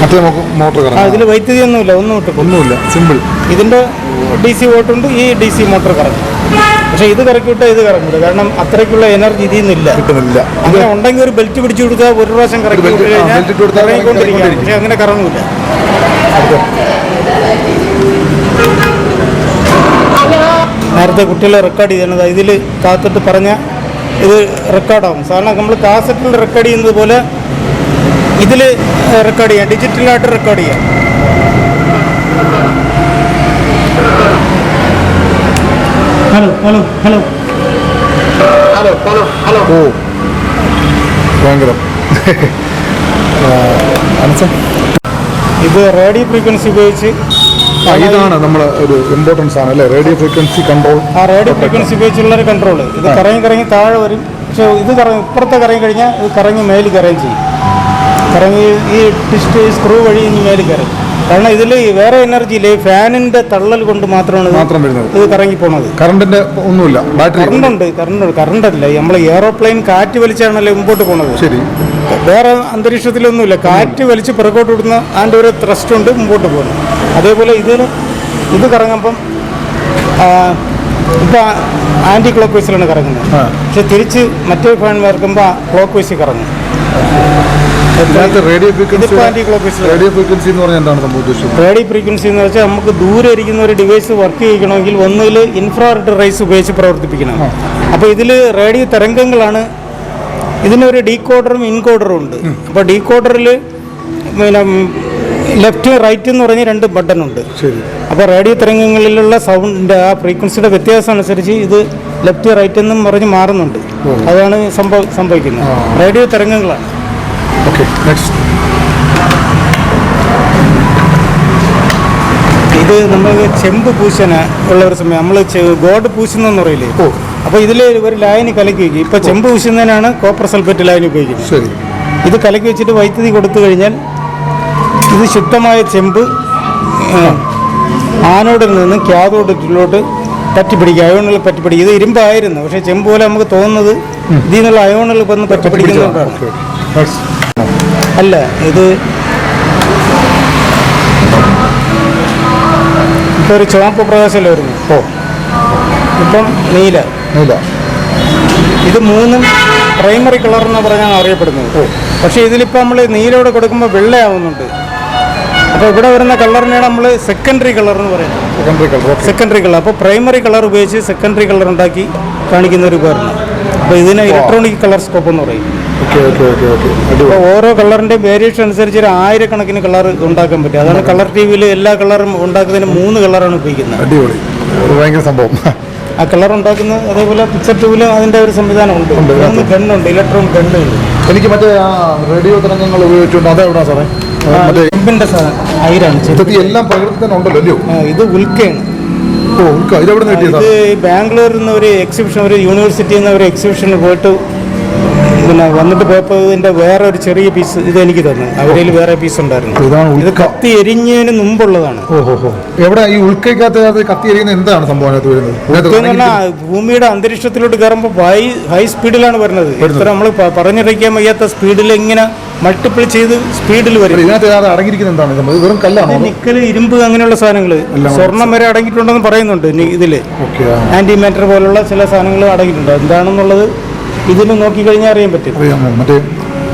മറ്റേ മോട്ടർ കറങ്ങാം ഇതിൽ വൈദ്യുതി ഒന്നുമില്ല ഒന്നും ഇട്ട് ഒന്നുമില്ല സിമ്പിൾ. ഇതിന്റെ ഡി സി ഓട്ടുണ്ട് ഈ ഡി സി മോട്ടർ കറങ്ങും പക്ഷേ ഇത് കറക്കി വിട്ടാൽ ഇത് കറങ്ങില്ല കാരണം അത്രയ്ക്കുള്ള എനർജി ഇതിൽ നിന്നില്ല. കിട്ടുന്നില്ല. അങ്ങനെ ഉണ്ടെങ്കിൽ ഒരു ബെൽറ്റ് പിടിച്ചു കൊടുത്താൽ ഒരു പ്രാവശ്യം കറക്കി കഴിഞ്ഞാൽ. പക്ഷേ അങ്ങനെ കറങ്ങില്ല നേരത്തെ കുട്ടികളെ റെക്കോർഡ് ചെയ്യണത് ഇതിൽ കാത്തിട്ട് പറഞ്ഞ ഇത് റെക്കോർഡാവും സാധാരണ നമ്മൾ കാസറ്റിൽ റെക്കോർഡ് ചെയ്യുന്നത് പോലെ ഇതിൽ റെക്കോർഡ് ചെയ്യാം. ഡിജിറ്റലായിട്ട് റെക്കോർഡ് ചെയ്യാം. Hello hello hello hello hello ഓ ഭയങ്കരം. [laughs] ഇത് റേഡിയോ ഫ്രീക്വൻസി ഉപയോഗിച്ച് ഇതാണ് നമ്മൾ ഒരു ഇമ്പോർട്ടൻസ് ആണ് അല്ലേ? റേഡിയോ ഫ്രീക്വൻസി കൺട്രോൾ ആ റേഡിയോ ഫ്രീക്വൻസി ഉപയോഗിച്ചുള്ള ഒരു കൺട്രോൾ ഇത് കറങ്ങി കറങ്ങി താഴെ വരും. പക്ഷേ ഇത് കറങ്ങി ഇപ്പുറത്തെ കറങ്ങി കഴിഞ്ഞാൽ ഇത് കറങ്ങി മേലിൽ കറങ്ങി ചെയ്യും. കറങ്ങി ഈ ടിസ്റ്റ് സ്ക്രൂ വഴി ഇനി മേലിൽ കയറും. കാരണം ഇതിൽ വേറെ എനർജി ഇല്ല ഫാനിന്റെ തള്ളൽ കൊണ്ട് മാത്രമാണ് ഇത് മാത്രം വരുന്നത്. ഇത് കറങ്ങി പോണത് കറണ്ടിന്റെ ഒന്നുമില്ല ബാറ്ററി. കറണ്ട് ഉണ്ട് കറണ്ട് കറണ്ട് അല്ല നമ്മൾ എയറോപ്ലെയിൻ കാറ്റ് വലിച്ചാണല്ലോ മുമ്പോട്ട് പോണത്. ശരി. വേറെ അന്തരീക്ഷത്തിലൊന്നുമില്ല. കാറ്റ് വലിച്ച് പുറകോട്ട് വിടുന്ന അതിന്റെ ഒരു ത്രസ്റ്റ് ഉണ്ട് മുമ്പോട്ട് പോകുന്നു അതേപോലെ ഇതിന് ഇത് കറങ്ങുമ്പം ഇപ്പം ആന്റി ക്ലോക്ക് വൈസിലാണ് കറങ്ങുന്നത്. പക്ഷെ തിരിച്ച് മറ്റേ ഫാൻ വരക്കുമ്പോൾ ക്ലോക്ക് വൈസിൽ കറങ്ങും. റേഡിയോ ഫ്രീക്വൻസി റേഡിയോ ഫ്രീക്വൻസി എന്ന് പറഞ്ഞാൽ എന്താണ് സംഭവം ഉദ്ദേശിച്ചത്? റേഡിയോ ഫ്രീക്വൻസി എന്ന് വെച്ചാൽ നമുക്ക് ദൂരെ ഇരിക്കുന്ന ഒരു ഡിവൈസ് വർക്ക് ചെയ്യണമെങ്കിൽ ഒന്നിൽ ഇൻഫ്രാറെഡ് റൈസ് ഉപയോഗിച്ച് പ്രവർത്തിപ്പിക്കണം. അപ്പോൾ ഇതിൽ റേഡിയോ തരംഗങ്ങളാണ്. ഇതിനൊരു ഡീകോഡറും ഇൻകോഡറും ഉണ്ട്. അപ്പോൾ ഡീകോഡറിൽ പിന്നെ ലെഫ്റ്റ് റൈറ്റ് എന്ന് പറഞ്ഞ രണ്ട് ബട്ടൺ ഉണ്ട്. അപ്പോൾ റേഡിയോ തരംഗങ്ങളിലുള്ള സൗണ്ട് ആ ഫ്രീക്വൻസിയുടെ വ്യത്യാസം അനുസരിച്ച് ഇത് ലെഫ്റ്റ് റൈറ്റ് എന്നും പറഞ്ഞ് മാറുന്നുണ്ട്. അതാണ് സംഭവ സംഭവിക്കുന്നത്. റേഡിയോ തരംഗങ്ങളാണ്. ഓക്കെ നെക്സ്റ്റ് ഇത് നമ്മൾ ചെമ്പ് പൂശന ഉള്ള ഒരു സമയം നമ്മൾ ഗോഡ് പൂശുന്നെന്ന് പറയില്ലേ? ഓ. അപ്പോൾ ഇതിൽ ഒരു ലായനി കലക്കി വയ്ക്കും ഇപ്പോൾ ചെമ്പ് പൂശുന്നതിനാണ് കോപ്പർ സൾഫേറ്റ് ലൈൻ ഉപയോഗിക്കുന്നത്. ശരി. ഇത് കലക്കി വെച്ചിട്ട് വൈദ്യുതി കൊടുത്തു കഴിഞ്ഞാൽ ഇത് ശുദ്ധമായ ചെമ്പ് ആനോടിൽ ആനോഡിൽ നിന്ന് ക്യാതോഡിലോട്ട് പറ്റിപ്പിടിക്കുക അയോണുകൾ പറ്റിപ്പിടിക്കുക ഇത് ഇരുമ്പായിരുന്നു. പക്ഷേ ചെമ്പ് പോലെ നമുക്ക് തോന്നുന്നത് ഇതിൽ നിന്നുള്ള അയോണുകൾ വന്ന് പറ്റിപ്പിടിക്കുന്നതുകൊണ്ടാണ് അല്ല ഇത് ഇപ്പോൾ ഒരു ചുവപ്പ് പ്രകാശമല്ല വരുന്നു ഓ. ഇപ്പം നീല. നീല. ഇത് മൂന്നും പ്രൈമറി കളർ എന്ന് പറഞ്ഞാണ് അറിയപ്പെടുന്നത്. പക്ഷേ ഇതിലിപ്പോൾ നമ്മൾ നീലോട് കൊടുക്കുമ്പോൾ വെള്ളയാവുന്നുണ്ട്. അപ്പോൾ ഇവിടെ വരുന്ന കളറിനെയാണ് നമ്മൾ സെക്കൻഡറി കളർ എന്ന് പറയുന്നത്. Secondary colour secondary colour. അപ്പോൾ പ്രൈമറി കളർ ഉപയോഗിച്ച് സെക്കൻഡറി കളർ ഉണ്ടാക്കി കാണിക്കുന്ന ഒരു ഉപകരണം. അപ്പോൾ ഇതിനെ ഇലക്ട്രോണിക് കളർ സ്കോപ്പ് എന്ന് പറയും. അപ്പോൾ ഓരോ കളറിന്റെ വേരിയേഷൻ അനുസരിച്ച് ഒരു ആയിരക്കണക്കിന് കളർ ഉണ്ടാക്കാൻ പറ്റും. അതാണ് കളർ ടി വിയിൽ എല്ലാ കളറും ഉണ്ടാക്കുന്നതിന് മൂന്ന് കളറാണ് ഉപയോഗിക്കുന്നത്. അടിപൊളി. ഭയങ്കര സംഭവം. ആ കളർ ഉണ്ടാക്കുന്ന അതേപോലെ പിക്ചർ ട്യൂബിലും അതിന്റെ ഒരു സംവിധാനം ഉണ്ട് ഉണ്ട്, മൂന്ന് ഗണ്ണുണ്ട് ഇലക്ട്രോൺ ഗണ്ണുണ്ട് എനിക്ക് മറ്റേ ആ റേഡിയോ തരംഗങ്ങൾ ഉപയോഗിച്ചുകൊണ്ട് സാറേ? സാധനം എല്ലാം പ്രകൃതി ഉണ്ടല്ലോ ഇത് ഉൽക്കയാണ്. ഇത് ബാംഗ്ലൂരിൽ നിന്ന് ഒരു എക്സിബിഷൻ ഒരു യൂണിവേഴ്സിറ്റിയിൽ നിന്ന് ഒരു എക്സിബിഷന് പോയിട്ട് പിന്നെ വന്നിട്ട് പോയപ്പോൾ ഇതിന്റെ വേറെ ഒരു ചെറിയ പീസ് ഇത് എനിക്ക് തന്നു. അവരിൽ വേറെ പീസ് ഉണ്ടായിരുന്നു. ഇതാണ് ഇത് ഉൾക്ക കത്തി എരിഞ്ഞതിന് മുമ്പുള്ളതാണ്. ഓ ഹോ ഹോ. എവിടെ ഈ ഉൾക്കയ്ക്കകത്ത് കത്തി എറിയുന്ന എന്താണ് സംഭവം അതിനകത്ത് വരുന്നത്? ഇതിനകത്ത് ഇതെന്ന് വേണമെങ്കിൽ പറഞ്ഞാൽ ഭൂമിയുടെ അന്തരീക്ഷത്തിലോട്ട് കയറുമ്പോൾ ഹൈ ഹൈ സ്പീഡിലാണ് വരുന്നത്. ഇത്ര നമ്മൾ പറഞ്ഞറിയിക്കാൻ വയ്യാത്ത സ്പീഡിൽ എങ്ങനെ മൾട്ടിപ്പിൾ ചെയ്ത് സ്പീഡിൽ വരും. ഇതിനകത്ത് ഏതാണ്ട് എന്താണ്? സംഭവം ഇത് വെറും കല്ലാണോ നിക്കൽ ഇരുമ്പ് അങ്ങനെയുള്ള സാധനങ്ങൾ എല്ലാം സ്വർണം വരെ അടങ്ങിയിട്ടുണ്ടെന്ന് പറയുന്നുണ്ട് ഇതിൽ ഓക്കെ ആന്റി മാറ്റർ പോലുള്ള ചില സാധനങ്ങൾ അടങ്ങിയിട്ടുണ്ട്. എന്താണെന്നുള്ളത് ഇതിൽ നോക്കിക്കഴിഞ്ഞാൽ അറിയാൻ പറ്റും. മറ്റേ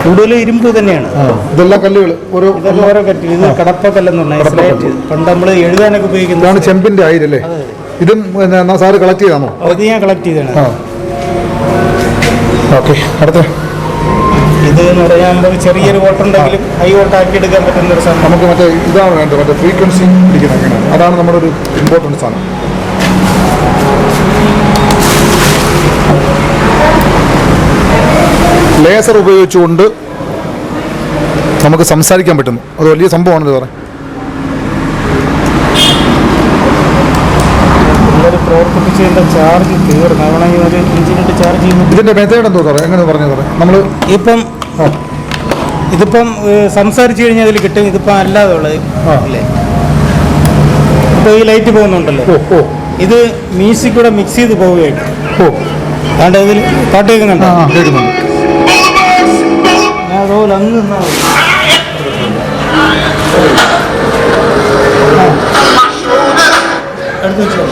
കൂടുതൽ ഇരുമ്പ് തന്നെയാണ് ഇതെല്ലാം കല്ലുകൾ ഓരോ ഓരോ കറ്റിൽ ഇത് കടപ്പക്കല്ലെന്ന് പറഞ്ഞാൽ സ്ലേറ്റ് പണ്ട് നമ്മൾ എഴുതാനൊക്കെ ഉപയോഗിക്കുന്നതാണ് ചെമ്പിന്റെ ആയിരല്ലേ ഇതും എന്നാ സാറ് കളക്ട് ചെയ്താണോ? അത് ഞാൻ കളക്ട് ചെയ്താണ് ഓക്കെ അടുത്ത. ഇത് എന്ന് പറയാൻ നമുക്ക് ചെറിയൊരു വോട്ട് ഉണ്ടെങ്കിലും ഹൈ വോട്ട് ആക്കി എടുക്കാൻ പറ്റുന്ന ഒരു സാധനം നമുക്ക് മറ്റേ ഇതാണ് വേണ്ടത് മറ്റേ ഫ്രീക്വൻസി അതാണ് നമ്മുടെ ഒരു ഇമ്പോർട്ടന്റ് സാധനം. ലേസർ ഉപയോഗിച്ചുകൊണ്ട് നമുക്ക് സംസാരിക്കാൻ പറ്റുന്നു. അത് വലിയ സംഭവമാണല്ലോ സാറേ. ഇതിന്റെ മെത്തേഡ് എന്തോ സാറേ? എങ്ങനെ പറഞ്ഞു സാറേ? നമ്മൾ ഇപ്പം ഇതിപ്പം സംസാരിച്ചു കഴിഞ്ഞാൽ അതിൽ കിട്ടും. ഇതിപ്പം അല്ലാതെ ഉള്ളത് ഇപ്പൊ അല്ലേ ഈ ലൈറ്റ് പോകുന്നുണ്ടല്ലോ. ഓ ഓ. ഇത് മ്യൂസിക് കൂടെ മിക്സ് ചെയ്ത് പോവുകയാണ് ഓ. അതുകൊണ്ട് ഇതിൽ പാട്ട് കേൾക്കുന്നുണ്ടോ? കേൾക്കുന്നുണ്ട്. അതുപോലെ അങ്ങ് നിന്നാ മതി. വെച്ചോ.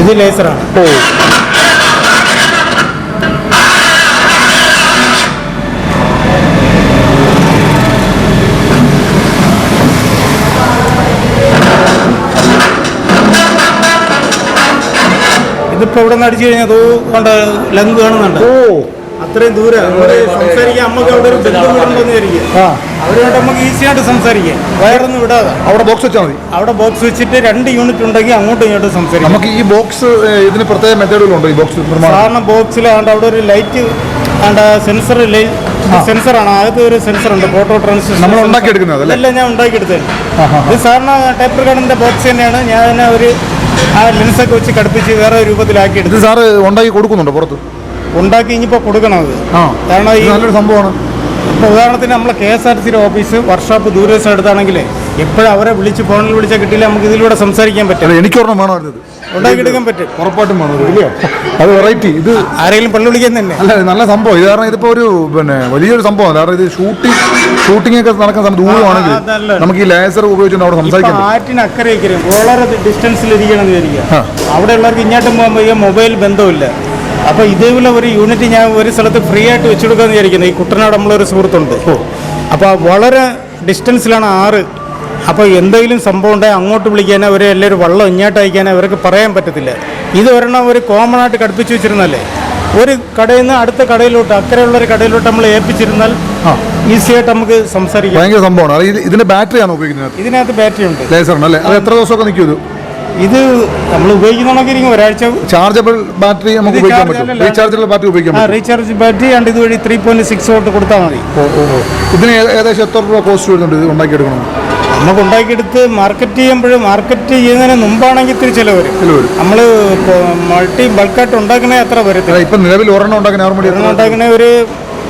ഇത് ലേസറാണ് ഓ ഇതിപ്പോ ഇവിടെ നിന്ന് അടിച്ചു കഴിഞ്ഞാൽ അതോ കൊണ്ട് ലങ്ക് കാണുന്നുണ്ട്. ഓ. അത്രയും ദൂരെ. നമ്മൾ സംസാരിക്കാൻ നമുക്ക് അവിടെ ഒരു ബന്ധം ആ. അവരുമായിട്ട് നമുക്ക് ഈസിയായിട്ട് സംസാരിക്കാം. വയറൊന്നും വിടാതെ. അവിടെ ബോക്സ് വെച്ചാൽ മതി. അവിടെ ബോക്സ് വെച്ചിട്ട് രണ്ട് യൂണിറ്റ് ഉണ്ടെങ്കിൽ അങ്ങോട്ടും ഇങ്ങോട്ടും സംസാരിക്കാം. നമുക്ക് ഈ ബോക്സ് ഇതിന് പ്രത്യേക മെത്തേഡുകളുണ്ടോ ഈ ബോക്സ് സാധാരണ ബോക്സിൽ ആണ്ട് അവിടെ ഒരു ലൈറ്റ് ആണ്ട് സെൻസർ സെൻസറാണ് അകത്ത് ഒരു സെൻസർ ഉണ്ട്. ഫോട്ടോ ട്രാൻസ്മിഷൻ നമ്മൾ ഉണ്ടാക്കിയെടുക്കുന്നത് അല്ലേ? എല്ലാം ഞാൻ ഉണ്ടാക്കി എടുത്തത് ഇത് സാധാരണ ടൈപ്പ് കടന്റെ ബോക്സ് തന്നെയാണ്. ഞാൻ തന്നെ ഒരു ആ ലെൻസൊക്കെ വെച്ച് കടുപ്പിച്ച് വേറെ രൂപത്തിലാക്കി ഇത് എടുത്ത്. സാറ് ഉണ്ടാക്കി കൊടുക്കുന്നുണ്ടോ പുറത്ത്? ഉണ്ടാക്കി ഇനിയിപ്പോൾ കൊടുക്കണം അത്. ആ. കാരണം ഈ ഇത് നല്ലൊരു സംഭവമാണ്. ഇപ്പോൾ ഉദാഹരണത്തിന് നമ്മളെ കെ എസ് ആർ സിയുടെ ഓഫീസ് വർക്ക്ഷോപ്പ് ദൂരദേശം എടുത്താണെങ്കിൽ എപ്പോഴും അവരെ വിളിച്ച് ഫോണിൽ വിളിച്ചാൽ കിട്ടിയില്ല നമുക്ക് ഇതിലൂടെ സംസാരിക്കാൻ പറ്റില്ല അല്ല എനിക്കൊരെണ്ണം വേണമായിരുന്നു ഇത്. ഉണ്ടാക്കിയെടുക്കാൻ പറ്റും. ഉറപ്പായിട്ടും വേണം ഇല്ലയോ? അത് വെറൈറ്റി ഇത് ആരെങ്കിലും പള്ളി വിളിക്കാൻ തന്നെ. അല്ല നല്ല സംഭവം. ഇത് കാരണം ഇതിപ്പോ ഒരു പിന്നെ വലിയൊരു സംഭവം കാരണം ഇത് ഷൂട്ടിംഗ് ഷൂട്ടിംഗ് ഒക്കെ നടക്കുന്ന സമയത്ത് ദൂരമാണെങ്കിൽ. നമുക്ക് ഈ ലേസർ ഉപയോഗിച്ചുകൊണ്ട് അവിടെ സംസാരിക്കാം. ആറ്റിന് അക്കരെ ഇരിക്കണം വളരെ ഡിസ്റ്റൻസിൽ ഇരിക്കണം എന്ന് വിചാരിക്കുക. അവിടെ ഉള്ളവർക്ക് ഇങ്ങോട്ടും പോകുമ്പോൾ മൊബൈൽ ബന്ധമില്ല അപ്പോൾ ഇതേപോലെ ഒരു യൂണിറ്റ് ഞാൻ ഒരു സ്ഥലത്ത് ഫ്രീ ആയിട്ട് വെച്ചു വിചാരിക്കുന്നത് ഈ കുട്ടനാട് നമ്മളൊരു സുഹൃത്തുണ്ട്. അപ്പോൾ വളരെ ഡിസ്റ്റൻസിലാണ് ആറ് അപ്പോൾ എന്തെങ്കിലും സംഭവം ഉണ്ടെങ്കിൽ അങ്ങോട്ട് വിളിക്കാനോ അവരെ എല്ലാവരും വള്ളം ഇങ്ങോട്ട് അയക്കാനോ അവർക്ക് പറയാൻ പറ്റത്തില്ല. ഇത് ഒരെണ്ണം ഒരു കോമൺ ആയിട്ട് കടുപ്പിച്ച് വെച്ചിരുന്നല്ലേ ഒരു കടയിൽ നിന്ന് അടുത്ത കടയിലോട്ട് അക്കരെയുള്ള ഒരു കടയിലോട്ട് നമ്മൾ ഏൽപ്പിച്ചിരുന്നാൽ ഈസി ആയിട്ട് നമുക്ക് സംസാരിക്കാം. ഭയങ്കര സംഭവമാണ്. ഇതിന്റെ ബാറ്ററിയാണോ ഉപയോഗിക്കുന്നത്? ഇതിനകത്ത് ബാറ്ററി ഉണ്ട്. ലേസർ അല്ലേ? അത് എത്ര ദിവസമൊക്കെ നിൽക്കും ഇത്? നമ്മൾ ഇരിക്കും. ഒരാഴ്ച ചാർജബിൾ ബാറ്ററി നമുക്ക് ഉപയോഗിക്കാൻ പറ്റും റീചാർജബിൾ ബാറ്ററി ഉപയോഗിക്കാം റീചാർജ് ബാറ്ററി ആണ് ഇതുവഴി ത്രീ പോയിന്റ് സിക്സ് തൊട്ട് കൊടുത്താൽ മതി. ഇതിന് ഏകദേശം എത്ര രൂപ കോസ്റ്റ് വരുന്നുണ്ട് ഇത് ഉണ്ടാക്കിയെടുക്കണം നമുക്ക് ഉണ്ടാക്കിയെടുത്ത് മാർക്കറ്റ് ചെയ്യുമ്പോൾ മാർക്കറ്റ് ചെയ്യുന്നതിന് മുമ്പാണെങ്കിൽ ഇത്തിരി ചിലവ് വരും. നമ്മൾ മൾട്ടി ബൾക്കായിട്ട് ഉണ്ടാക്കണേ അത്ര വരത്തില്ല. ഇപ്പം നിലവിൽ ഒരെണ്ണം ഉണ്ടാക്കുന്ന ഒരെണ്ണം ഉണ്ടാക്കണേ ഒരു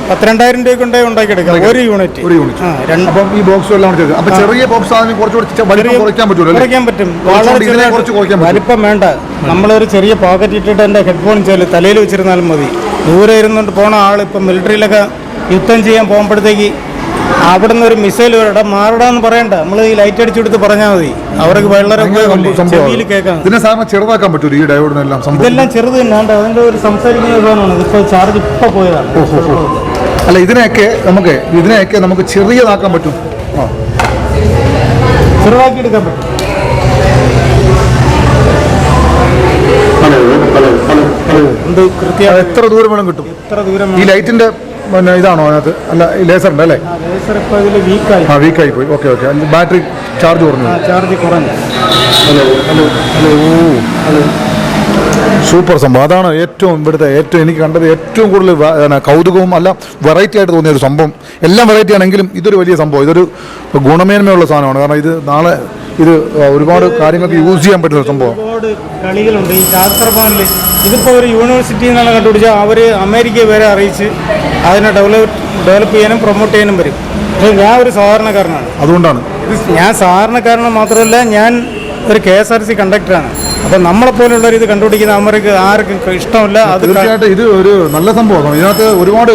പത്തിരണ്ടായിരം രൂപയ്ക്ക് ഉണ്ടായി ഉണ്ടാക്കിയെടുക്കാം. ഒരു യൂണിറ്റ്. ഒരു യൂണിറ്റ്. അപ്പം ഈ ബോക്സ് എല്ലാം അപ്പൊ ചെറിയ ബോക്സ് സാധനം കുറച്ചുകൂടി വലിപ്പം കുറയ്ക്കാൻ പറ്റുമല്ലോ കുറയ്ക്കാൻ പറ്റും. വളരെ പറ്റും. വലിപ്പം വേണ്ട. നമ്മളൊരു ചെറിയ പോക്കറ്റ് ഇട്ടിട്ട് എന്റെ ഹെഡ്ഫോൺ ചെയ്യാൽ തലയിൽ വെച്ചിരുന്നാലും മതി. ദൂരെ ഇരുന്നുകൊണ്ട് പോണ ആൾ ഇപ്പം മിലിറ്ററിയിലൊക്കെ യുദ്ധം ചെയ്യാൻ പോകുമ്പോഴത്തേക്ക് അവിടെ നിന്ന് ഒരു മിസൈൽ വരടാ മാറടാന്ന് പറയണ്ട. നമ്മൾ ഈ ലൈറ്റ് അടിച്ചു കൊടുത്ത് പറഞ്ഞാൽ മതി. അവർക്ക് വളരെ ചെവിയിൽ കേൾക്കാം ഇതിനെ സാറിന് ചെറുതാക്കാൻ പറ്റൂല ഈ ഡയോഡിനെല്ലാം ഇതെല്ലാം ചെറുത് തന്നെ അതിന്റെ ഒരു സംസാരിക്കുന്ന ഇപ്പൊ ചാർജ് ഇപ്പൊ പോയതാണ്. അല്ല ഇതിനെയൊക്കെ നമുക്ക് ഇതിനെയൊക്കെ നമുക്ക് ചെറിയതാക്കാൻ പറ്റും. ആ. ചെറുതാക്കി എടുക്കാൻ പറ്റും. എത്ര ദൂരം വേണം കിട്ടും? എത്ര ദൂരം ഈ ലൈറ്റിന്റെ പിന്നെ ഇതാണോ അതിനകത്ത്? അല്ല ലേസർ ഉണ്ട് അല്ലേ? ലേസർ ഇപ്പോൾ ഇതിൽ വീക്കായി. ആ വീക്കായി പോയി. Okay okay. ബാറ്ററി ചാർജ് കുറഞ്ഞു ചാർജ് കുറഞ്ഞു. സൂപ്പർ സംഭവം. അതാണ് ഏറ്റവും ഇവിടുത്തെ ഏറ്റവും എനിക്ക് കണ്ടത് ഏറ്റവും കൂടുതൽ കൗതുകവും അല്ല വെറൈറ്റി ആയിട്ട് തോന്നിയ ഒരു സംഭവം. എല്ലാം വെറൈറ്റി ആണെങ്കിലും ഇതൊരു വലിയ സംഭവം. ഇതൊരു ഗുണമേന്മയുള്ള സാധനമാണ്. കാരണം ഇത് നാളെ ഇത് ഒരുപാട് കാര്യങ്ങൾക്ക് യൂസ് ചെയ്യാൻ പറ്റുന്ന സംഭവം. ഒരുപാട് കളികളുണ്ട്. ഈ ശാസ്ത്രഭവനിൽ ഇതിപ്പോൾ ഒരു യൂണിവേഴ്സിറ്റിയിൽ നിന്നാണ് കണ്ടുപിടിച്ചാൽ അവർ അമേരിക്കയെ വരെ അറിയിച്ച് അതിനെ ഡെവലപ്പ് ഡെവലപ്പ് ചെയ്യാനും പ്രൊമോട്ട് ചെയ്യാനും വരും. പക്ഷേ ഞാൻ ഒരു സാധാരണക്കാരനാണ്. അതുകൊണ്ടാണ്. ഞാൻ സാധാരണക്കാരന് മാത്രമല്ല ഞാൻ ഒരു കെ എസ് ആർ സി കണ്ടക്ടറാണ് അപ്പം നമ്മളെപ്പോലുള്ളവർ ഇത് കണ്ടുപിടിക്കുന്ന അവർക്ക് ആർക്കും ഇഷ്ടമില്ല അത് തീർച്ചയായിട്ടും ഇത് ഒരു നല്ല സംഭവമാണ്. ഇതിനകത്ത് ഒരുപാട്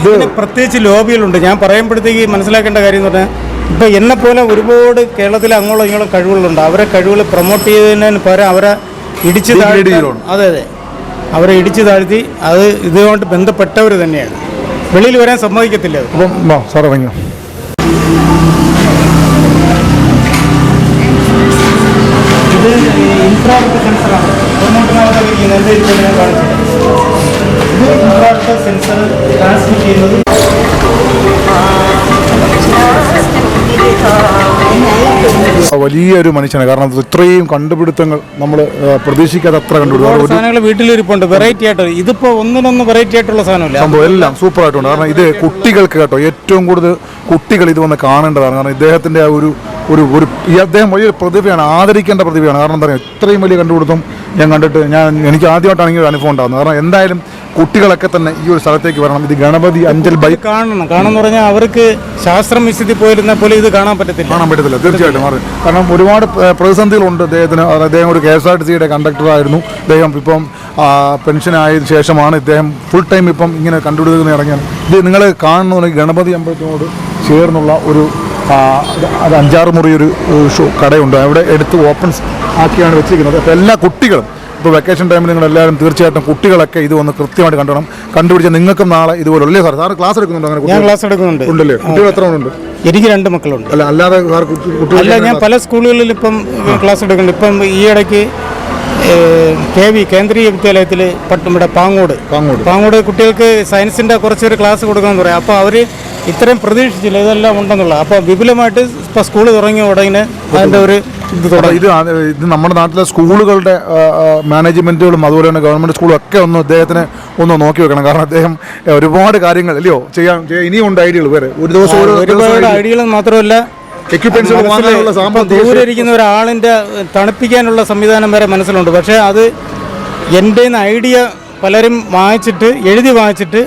ഇത് പ്രത്യേകിച്ച് ലോബികളുണ്ട്. ഞാൻ പറയുമ്പോഴത്തേക്ക് മനസ്സിലാക്കേണ്ട കാര്യം എന്ന് പറഞ്ഞാൽ ഇപ്പം എന്നെപ്പോലെ ഒരുപാട് കേരളത്തിലെ അങ്ങോളം ഇങ്ങോളം കഴിവുകളുണ്ട്. അവരെ കഴിവുകൾ പ്രൊമോട്ട് ചെയ്തതിന് പകരം അവരെ ഇടിച്ച് താഴ്ത്തി അതെ അതെ. അവരെ ഇടിച്ചു താഴ്ത്തി അത് ഇതുമായിട്ട് ബന്ധപ്പെട്ടവർ തന്നെയാണ്. വെളിയിൽ വരാൻ സമ്മതിക്കത്തില്ല. അപ്പം സാറേ ഇറങ്ങിയോ ഇത് ഇൻഫ്രാറെഡ് സെൻസറാണ് കാണിച്ചത് ഇത് ഇൻഫ്രാറെഡ് സെൻസർ ട്രാൻസ്മിറ്റ് ചെയ്യുന്നത് ആ വലിയൊരു മനുഷ്യനാണ്. കാരണം ഇത്രയും കണ്ടുപിടുത്തങ്ങൾ നമ്മൾ പ്രതീക്ഷിക്കാതെ അത്ര കണ്ടുപിടുത്തം. ഒരുപാട് വീട്ടിലിരിപ്പുണ്ട്. വെറൈറ്റി ആയിട്ട്. ഇതിപ്പോ ഒന്നിനൊന്നും വെറൈറ്റി ആയിട്ടുള്ള സാധനമില്ല. സംഭവം എല്ലാം സൂപ്പർ ആയിട്ടുണ്ട് കാരണം ഇത് കുട്ടികൾക്ക് കേട്ടോ ഏറ്റവും കൂടുതൽ കുട്ടികൾ ഇത് വന്ന് കാണേണ്ടതാണ്. കാരണം ഇദ്ദേഹത്തിന്റെ ആ ഒരു ഒരു ഒരു ഈ അദ്ദേഹം വലിയൊരു പ്രതിഭയാണ് ആദരിക്കേണ്ട പ്രതിഭയാണ്. കാരണം എന്താ പറയുക ഇത്രയും വലിയ കണ്ടുപിടുത്തം ഞാൻ കണ്ടിട്ട് ഞാൻ എനിക്ക് ആദ്യമായിട്ടാണെങ്കിൽ ഒരു അനുഭവം ഉണ്ടാകുന്നത്. കാരണം എന്തായാലും കുട്ടികളൊക്കെ തന്നെ ഈ ഒരു സ്ഥലത്തേക്ക് വരണം. ഇത് ഗണപതി അഞ്ചൽ ബൈ കാണണം. കാണണം പറഞ്ഞാൽ അവർക്ക് ശാസ്ത്രം വിശുദ്ധി പോയിരുന്ന പോലെ ഇത് കാണാൻ പറ്റത്തില്ല. കാണാൻ പറ്റത്തില്ല. തീർച്ചയായിട്ടും. മാറി. കാരണം ഒരുപാട് പ്രതിസന്ധികളുണ്ട്. അദ്ദേഹത്തിന് അദ്ദേഹം ഒരു കെ എസ് ആർ ടി സിയുടെ കണ്ടക്ടറായിരുന്നു അദ്ദേഹം ഇപ്പം പെൻഷൻ പെൻഷനായതിനു ശേഷമാണ് ഇദ്ദേഹം ഫുൾ ടൈം ഇപ്പം ഇങ്ങനെ കണ്ടുപിടിക്കുന്ന ഇറങ്ങിയത്. ഇത് നിങ്ങൾ കാണുന്ന ഗണപതി അമ്പലത്തിനോട് ചേർന്നുള്ള ഒരു അത് അഞ്ചാറ് മുറി ഒരു ഒരു ഷോ കടയുണ്ട്. അവിടെ എടുത്ത് ഓപ്പൺ ആക്കിയാണ് വെച്ചിരിക്കുന്നത്. അപ്പോൾ എല്ലാ കുട്ടികളും ഇപ്പോൾ വെക്കേഷൻ ടൈമിൽ നിങ്ങൾ എല്ലാവരും തീർച്ചയായിട്ടും കുട്ടികളൊക്കെ ഇത് വന്ന് കൃത്യമായിട്ട് കണ്ടണം. കണ്ടുപിടിച്ച നിങ്ങൾക്കും നാളെ ഇതുപോലെ അല്ലേ സാർ സാറ് ക്ലാസ് എടുക്കുന്നുണ്ടോ അങ്ങനെ ഞാൻ ക്ലാസ് എടുക്കുന്നുണ്ട്. ഉണ്ടല്ലേ? കുട്ടികൾ എത്ര ഉണ്ട് എനിക്ക് രണ്ട് മക്കളുണ്ട്. അല്ല അല്ലാതെ അല്ല ഞാൻ പല സ്കൂളുകളിൽ ഇപ്പം ക്ലാസ് എടുക്കുന്നുണ്ട്. ഇപ്പം ഈ ഇടയ്ക്ക് കെ വി കേന്ദ്രീയ വിദ്യാലയത്തിൽ പട്ടും ഇവിടെ പാങ്ങോട്. പാങ്ങോട്. പാങ്ങോട് കുട്ടികൾക്ക് സയൻസിന്റെ കുറച്ചൊരു ക്ലാസ് കൊടുക്കാമെന്ന് പറയാം. അപ്പോൾ അവർ ഇത്രയും പ്രതീക്ഷിച്ചില്ല ഇതെല്ലാം ഉണ്ടെന്നുള്ള. അപ്പോൾ വിപുലമായിട്ട് ഇപ്പോൾ സ്കൂൾ തുടങ്ങിയ ഉടനെ അതിന്റെ ഒരു ഇത് ഇത് നമ്മുടെ നാട്ടിലെ സ്കൂളുകളുടെ മാനേജ്മെന്റുകളും അതുപോലെ തന്നെ ഗവൺമെന്റ് സ്കൂളും ഒക്കെ ഒന്ന് അദ്ദേഹത്തിന് ഒന്ന് നോക്കി വെക്കണം. കാരണം അദ്ദേഹം ഒരുപാട് കാര്യങ്ങൾ അല്ലയോ ചെയ്യാൻ ഇനിയും ഉണ്ട് ഐഡിയകൾ വേറെ ഒരു ദിവസം ഒരുപാട് ഐഡിയകൾ മാത്രമല്ല എക്യുപ്മെന്റ്സ് വാങ്ങാനുള്ള മനസ്സിൽ ഇപ്പം സാമ്പത്തിക ദൂരെ ഇരിക്കുന്ന ഒരാളിന്റെ തണുപ്പിക്കാനുള്ള സംവിധാനം വരെ മനസ്സിലുണ്ട്. പക്ഷേ അത് എന്റെ ഐഡിയ പലരും വാങ്ങിച്ചിട്ട് എഴുതി വാങ്ങിച്ചിട്ട്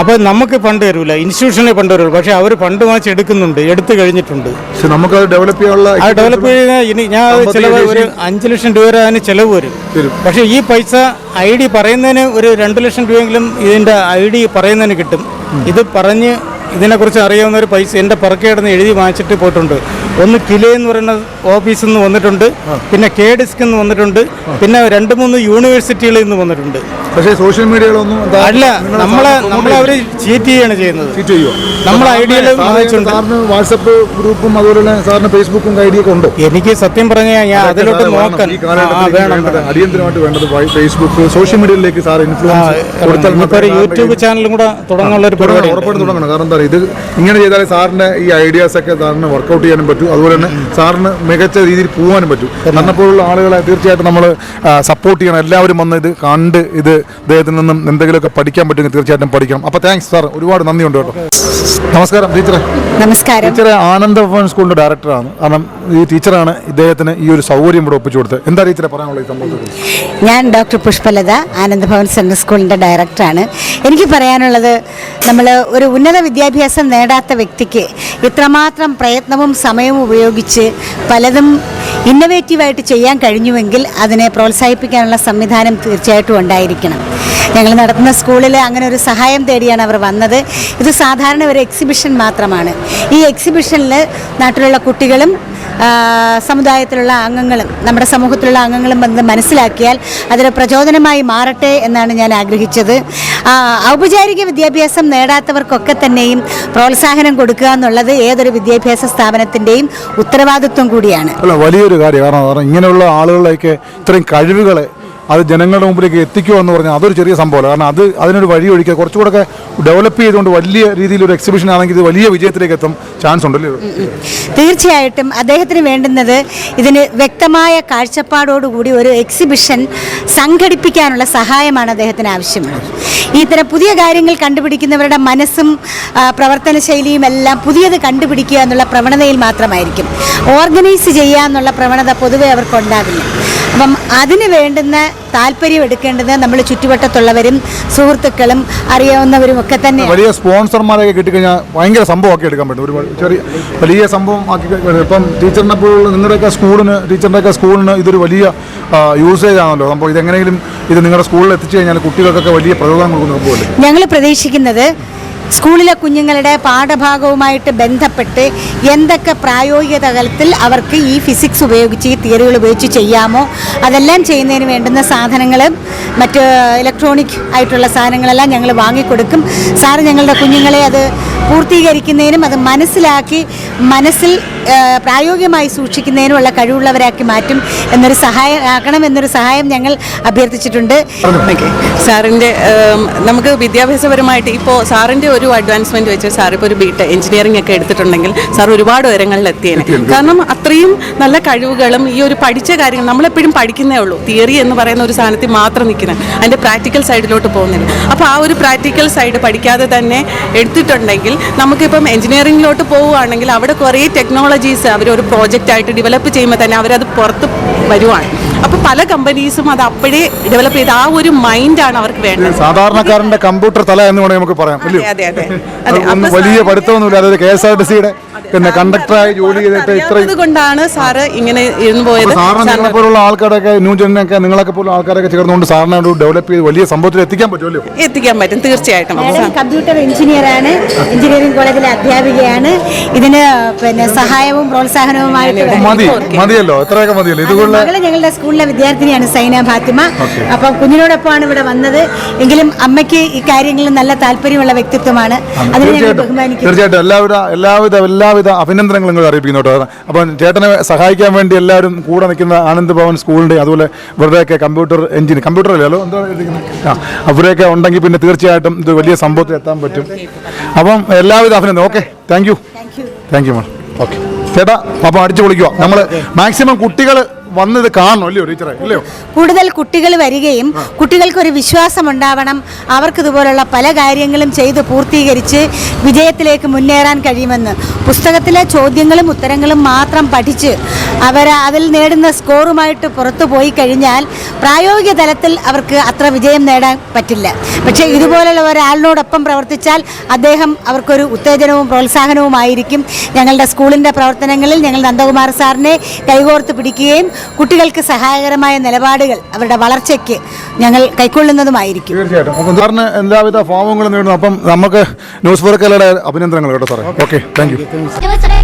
അപ്പോൾ നമുക്ക് ഫണ്ട് തരൂല ഇൻസ്റ്റിറ്റ്യൂഷനെ ഫണ്ട് തരുള്ളൂ പക്ഷേ അവർ ഫണ്ട് വാങ്ങിച്ച് എടുക്കുന്നുണ്ട് എടുത്തു കഴിഞ്ഞിട്ടുണ്ട്. പക്ഷെ നമുക്കത് ഡെവലപ്പ് ചെയ്യാനുള്ള അത് ഡെവലപ്പ് ചെയ്യുന്ന ഇനി ഞാൻ ചിലവ് ഒരു അഞ്ച് ലക്ഷം രൂപ വരെ അതിന് ചിലവ് വരും. വരും. പക്ഷേ ഈ പൈസ ഐ ഡി പറയുന്നതിന് ഒരു രണ്ട് ലക്ഷം രൂപയെങ്കിലും ഇതിന്റെ ഐ ഡി പറയുന്നതിന് കിട്ടും. ഇത് പറഞ്ഞ് ഇതിനെക്കുറിച്ച് അറിയാവുന്ന ഒരു പൈസ എന്റെ പറക്കേടുന്ന് എഴുതി വാങ്ങിച്ചിട്ട് പോയിട്ടുണ്ട്. ഒന്ന് കിലേ എന്ന് പറയുന്ന ഓഫീസിൽ നിന്ന് വന്നിട്ടുണ്ട്. പിന്നെ കെ ഡിസ്ക് എന്ന് വന്നിട്ടുണ്ട്. പിന്നെ രണ്ട് മൂന്ന് യൂണിവേഴ്സിറ്റികളിൽ നിന്ന് വന്നിട്ടുണ്ട്. പക്ഷേ സോഷ്യൽ മീഡിയകളൊന്നും അല്ല നമ്മളെ നമ്മളെ അവർ ചീറ്റ് ചെയ്യാണ് ചെയ്യുന്നത്. നമ്മൾ ഐഡിയ നമ്മളെ ഐഡിയയിൽ വാട്സപ്പ് ഗ്രൂപ്പും അതുപോലെ സാറിന് ഫേസ്ബുക്കും ഐഡിയൊക്കെ ഉണ്ടോ? എനിക്ക് സത്യം പറഞ്ഞാൽ ഞാൻ അതിലോട്ട്. നോക്കാൻ. അടിയന്തരമായിട്ട് വേണ്ടത് ഫേസ്ബുക്ക് സോഷ്യൽ മീഡിയയിലേക്ക് സാർ ഇൻഫ്ലുവൻസ് യൂട്യൂബ് ചാനലും കൂടെ തുടങ്ങാനുള്ള ഒരു പരിപാടി ഉറപ്പായിട്ടും തുടങ്ങണം. കാരണം പറയുക ഇത് ഇങ്ങനെ ചെയ്താൽ സാറിന്റെ ഈ ഐഡിയാസ് ഒക്കെ സാറിന് വർക്കൗട്ട് ചെയ്യാനും പറ്റും. അതുപോലെ തന്നെ സാറിന് മികച്ച രീതിയിൽ പോകാനും പറ്റും. കാരണപ്പോഴുള്ള ആളുകളെ തീർച്ചയായിട്ടും നമ്മൾ സപ്പോർട്ട് ചെയ്യണം. എല്ലാവരും വന്ന് ഇത് കണ്ട് ഇത് അദ്ദേഹത്തിൽ നിന്നും എന്തെങ്കിലുമൊക്കെ പഠിക്കാൻ പറ്റുമെങ്കിൽ തീർച്ചയായിട്ടും പഠിക്കണം. അപ്പോൾ താങ്ക്സ് സാർ ഒരുപാട് നന്ദിയുണ്ട് കേട്ടോ. നമസ്കാരം ടീച്ചറെ. നമസ്കാരം. ടീച്ചറെ ആനന്ദ ഭവൻ സ്കൂളിന്റെ ഡയറക്ടറാണ് കാരണം ഈ ടീച്ചറാണ് ഇദ്ദേഹത്തിന് ഈ ഒരു സൗകര്യം ഇവിടെ ഒപ്പിച്ചു കൊടുത്തത്. എന്താ ടീച്ചറെ പറയാനുള്ള ഈ ഞാൻ ഡോക്ടർ പുഷ്പലത ആനന്ദ ഭവൻ സെൻട്രൽ സ്കൂളിന്റെ ഡയറക്ടറാണ് എനിക്ക് പറയാനുള്ളത് നമ്മൾ ഒരു ഉന്നത വിദ്യാഭ്യാസം നേടാത്ത വ്യക്തിക്ക് ഇത്രമാത്രം പ്രയത്നവും സമയവും ഉപയോഗിച്ച് പലതും ഇന്നവേറ്റീവായിട്ട് ചെയ്യാൻ കഴിഞ്ഞുവെങ്കിൽ അതിനെ പ്രോത്സാഹിപ്പിക്കാനുള്ള സംവിധാനം തീർച്ചയായിട്ടും ഉണ്ടായിരിക്കണം. ഞങ്ങൾ നടത്തുന്ന സ്കൂളിൽ അങ്ങനെ ഒരു സഹായം തേടിയാണ് അവർ വന്നത്. ഇത് സാധാരണ ഒരു എക്സിബിഷൻ മാത്രമാണ്. ഈ എക്സിബിഷനിൽ നാട്ടിലുള്ള കുട്ടികളും സമുദായത്തിലുള്ള അംഗങ്ങളും നമ്മുടെ സമൂഹത്തിലുള്ള അംഗങ്ങളും എന്ന് മനസ്സിലാക്കിയാൽ അതൊരു പ്രചോദനമായി മാറട്ടെ എന്നാണ് ഞാൻ ആഗ്രഹിച്ചത്. ഔപചാരിക വിദ്യാഭ്യാസം നേടാത്തവർക്കൊക്കെ തന്നെയും പ്രോത്സാഹനം കൊടുക്കുക എന്നുള്ളത് ഏതൊരു വിദ്യാഭ്യാസ സ്ഥാപനത്തിന്റെയും ഉത്തരവാദിത്വം കൂടിയാണ്. വലിയൊരു കാര്യം. കാരണം ഇങ്ങനെയുള്ള ആളുകളിലേക്ക് ഇത്രയും കഴിവുകളെ അത് ജനങ്ങളുടെ മുമ്പിലേക്ക് എത്തിക്കുക എന്ന് പറഞ്ഞാൽ അതൊരു ചെറിയ സംഭവമല്ല. കാരണം അത് അതിനൊരു വഴി ഒഴിക്കുക കുറച്ചുകൂടെ ഡെവലപ്പ് ചെയ്തുകൊണ്ട് വലിയ രീതിയിൽ ഒരു എക്സിബിഷൻ ആണെങ്കിൽ ഇത് വലിയ വിജയത്തിലേക്ക് എത്തും ചാൻസ് ഉണ്ടല്ലോ? തീർച്ചയായിട്ടും അദ്ദേഹത്തിന് വേണ്ടുന്നത് ഇതിന് വ്യക്തമായ കാഴ്ചപ്പാടോടുകൂടി ഒരു എക്സിബിഷൻ സംഘടിപ്പിക്കാനുള്ള സഹായമാണ് അദ്ദേഹത്തിന് ആവശ്യമുള്ളത്. ഇത്തരം പുതിയ കാര്യങ്ങൾ കണ്ടുപിടിക്കുന്നവരുടെ മനസ്സും പ്രവർത്തന ശൈലിയും എല്ലാം പുതിയത് കണ്ടുപിടിക്കുക എന്നുള്ള പ്രവണതയിൽ മാത്രമായിരിക്കും. ഓർഗനൈസ് ചെയ്യുക എന്നുള്ള പ്രവണത പൊതുവെ അവർക്കുണ്ടാകില്ല അപ്പം അതിന് വേണ്ടുന്ന താല്പര്യം എടുക്കേണ്ടത് നമ്മൾ ചുറ്റുവട്ടത്തുള്ളവരും സുഹൃത്തുക്കളും അറിയാവുന്നവരും ഒക്കെ തന്നെ വലിയ സ്പോൺസർമാരൊക്കെ കിട്ടിക്കഴിഞ്ഞാൽ ഭയങ്കര സംഭവമാക്കി എടുക്കാൻ പറ്റും. ഒരു ചെറിയ വലിയ സംഭവം ആക്കി ഇപ്പം ടീച്ചറിനെ പോലുള്ള നിങ്ങളുടെയൊക്കെ സ്കൂളിന് ടീച്ചറിന്റെയൊക്കെ സ്കൂളിന് ഇതൊരു വലിയ യൂസേജ് ആണല്ലോ. അപ്പോൾ ഇതെങ്ങനെയെങ്കിലും ഇത് നിങ്ങളുടെ സ്കൂളിൽ എത്തിച്ചു കഴിഞ്ഞാൽ കുട്ടികൾക്കൊക്കെ വലിയ പ്രചോദനം കൊടുക്കുന്ന സംഭവമല്ലേ? ഞങ്ങൾ പ്രതീക്ഷിക്കുന്നത് സ്കൂളിലെ കുഞ്ഞുങ്ങളുടെ പാഠഭാഗവുമായിട്ട് ബന്ധപ്പെട്ട് എന്തൊക്കെ പ്രായോഗിക തലത്തിൽ അവർക്ക് ഈ ഫിസിക്സ് ഉപയോഗിച്ച് ഈ തിയറികൾ ഉപയോഗിച്ച് ചെയ്യാമോ അതെല്ലാം ചെയ്യുന്നതിന് വേണ്ടുന്ന സാധനങ്ങളും മറ്റ് ഇലക്ട്രോണിക് ആയിട്ടുള്ള സാധനങ്ങളെല്ലാം ഞങ്ങൾ വാങ്ങിക്കൊടുക്കും. സാറ് ഞങ്ങളുടെ കുഞ്ഞുങ്ങളെ അത് പൂർത്തീകരിക്കുന്നതിനും അത് മനസ്സിലാക്കി മനസ്സിൽ പ്രായോഗികമായി സൂക്ഷിക്കുന്നതിനുള്ള കഴിവുള്ളവരാക്കി മാറ്റും എന്നൊരു സഹായം ആക്കണം എന്നൊരു സഹായം ഞങ്ങൾ അഭ്യർത്ഥിച്ചിട്ടുണ്ട്. സാറിന്റെ നമുക്ക് വിദ്യാഭ്യാസപരമായിട്ട് ഇപ്പോൾ സാറിന്റെ ഒരു അഡ്വാൻസ്മെന്റ് വെച്ച് സാർ ഇപ്പോൾ ഒരു ബീട്ട് എഞ്ചിനീയറിംഗ് ഒക്കെ എടുത്തിട്ടുണ്ടെങ്കിൽ സാർ ഒരുപാട് ഉയരങ്ങളിൽ എത്തിയേനെ. കാരണം അത്രയും നല്ല കഴിവുകളും ഈ ഒരു പഠിച്ച കാര്യങ്ങൾ നമ്മളെപ്പോഴും പഠിക്കുന്നേ ഉള്ളൂ. തിയറി എന്ന് പറയുന്ന ഒരു സാധനത്തിൽ മാത്രം നിൽക്കുന്നത് അതിന്റെ പ്രാക്ടിക്കൽ സൈഡിലോട്ട് പോകുന്നില്ല. അപ്പോൾ ആ ഒരു പ്രാക്ടിക്കൽ സൈഡ് പഠിക്കാതെ തന്നെ എടുത്തിട്ടുണ്ടെങ്കിൽ നമുക്കിപ്പം എഞ്ചിനീയറിംഗിലോട്ട് പോവുകയാണെങ്കിൽ അവിടെ കുറേ ടെക്നോളജീസ് അവർ ഒരു പ്രോജക്റ്റ് ആയിട്ട് ഡെവലപ്പ് ചെയ്യുമ്പോൾ തന്നെ അവരത് പുറത്ത് വരുവാണ്. അപ്പോൾ പല കമ്പനീസും അത് അപ്പോഴേ ഡെവലപ്പ് ചെയ്ത് ആ ഒരു മൈൻഡാണ് അവർക്ക് വേണ്ടത്. സാധാരണക്കാരന്റെ കമ്പ്യൂട്ടർ തല എന്ന് വേണമെങ്കിൽ നമുക്ക് പറയാം അല്ലേ? അതെ അതെ അതെ. വലിയ പഠിത്തമൊന്നുമില്ല. അതായത് കെ എസ് ആർ ടി സിയുടെ പിന്നെ കണ്ടക്ടറായി ജോലി ചെയ്തിട്ട് ഇത്രയും കൊണ്ടാണ് സാറ് ഇങ്ങനെ ഇരുന്ന് പോയത്. സാറിന് നിങ്ങളെ പോലുള്ള ആൾക്കാരൊക്കെ ന്യൂ ജനൊക്കെ നിങ്ങളൊക്കെ പോലുള്ള ആൾക്കാരൊക്കെ ചേർന്നുകൊണ്ട് സാറിനെ ഒരു ഡെവലപ്പ് ചെയ്ത് വലിയ സംഭവത്തിൽ എത്തിക്കാൻ പറ്റുമല്ലോ എത്തിക്കാൻ പറ്റും തീർച്ചയായിട്ടും. കമ്പ്യൂട്ടർ എഞ്ചിനീയറാണ് എഞ്ചിനീയറിംഗ് കോളേജിലെ അധ്യാപികയാണ്. ഇതിന് പിന്നെ സഹായവും പ്രോത്സാഹനവുമായിട്ട് മതി മതിയല്ലോ എത്രയൊക്കെ മതിയല്ലോ. ഇതുകൊണ്ട് ഞങ്ങളുടെ സ്കൂളിലെ വിദ്യാർത്ഥിനിയാണ് സൈന ഫാത്തിമ. അപ്പം കുഞ്ഞിനോടൊപ്പമാണ് ഇവിടെ വന്നത്. എങ്കിലും അമ്മയ്ക്ക് ഈ കാര്യങ്ങളിൽ നല്ല താല്പര്യമുള്ള വ്യക്തിത്വമാണ്. അതിനെ ഞങ്ങൾ തീർച്ചയായിട്ടും ബഹുമാനിക്കുന്നു. തീർച്ചയായിട്ടും. എല്ലാവിധ എല്ലാവിധ എല്ലാവിധ അഭിനന്ദനങ്ങളും നിങ്ങൾ അറിയിപ്പിക്കുന്നു കേട്ടോ. അപ്പം ചേട്ടനെ സഹായിക്കാൻ വേണ്ടി എല്ലാവരും കൂടെ നിൽക്കുന്ന ആനന്ദ് ഭവൻ സ്കൂളിന്റെ അതുപോലെ ഇവരുടെയൊക്കെ കമ്പ്യൂട്ടർ എഞ്ചിൻ കമ്പ്യൂട്ടർ അല്ലല്ലോ എന്താ ആ അവരെയൊക്കെ ഉണ്ടെങ്കിൽ പിന്നെ തീർച്ചയായിട്ടും ഇത് വലിയ സംഭവത്തിൽ എത്താൻ പറ്റും. അപ്പം എല്ലാവിധ അഭിനന്ദനം okay thank you thank you madam okay ചേട്ടാ അപ്പം അടിച്ചു പൊളിക്കുക നമ്മൾ മാക്സിമം കുട്ടികൾ വന്നത് കാണണം അല്ലയോ ടീച്ചറെ? അല്ലയോ? കൂടുതൽ കുട്ടികൾ വരികയും കുട്ടികൾക്ക് ഒരു വിശ്വാസം ഉണ്ടാവണം അവർക്ക് ഇതുപോലുള്ള പല കാര്യങ്ങളും ചെയ്ത് പൂർത്തീകരിച്ച് വിജയത്തിലേക്ക് മുന്നേറാൻ കഴിയുമെന്ന്. പുസ്തകത്തിലെ ചോദ്യങ്ങളും ഉത്തരങ്ങളും മാത്രം പഠിച്ച് അവർ അതിൽ നേടുന്ന സ്കോറുമായിട്ട് പുറത്തു പോയി കഴിഞ്ഞാൽ പ്രായോഗിക തലത്തിൽ അവർക്ക് അത്ര വിജയം നേടാൻ പറ്റില്ല. പക്ഷേ ഇതുപോലുള്ള ഒരാളിനോടൊപ്പം പ്രവർത്തിച്ചാൽ അദ്ദേഹം അവർക്കൊരു ഉത്തേജനവും പ്രോത്സാഹനവുമായിരിക്കും. ഞങ്ങളുടെ സ്കൂളിന്റെ പ്രവർത്തനങ്ങളിൽ ഞങ്ങൾ നന്ദകുമാർ സാറിനെ കൈകോർത്ത് പിടിക്കുകയും കുട്ടികൾക്ക് സഹായകരമായ നിലപാടുകൾ അവരുടെ വളർച്ചയ്ക്ക് ഞങ്ങൾ കൈക്കൊള്ളുന്നതുമായിരിക്കും. തീർച്ചയായിട്ടും. അപ്പം സാറിന് എല്ലാവിധ ഭാവങ്ങളും നേടുന്നു. അപ്പം നമുക്ക് ന്യൂസ് വർക്കലയുടെ അഭിനന്ദനങ്ങൾ കേട്ടോ സാറേ. ഓക്കെ. Thank U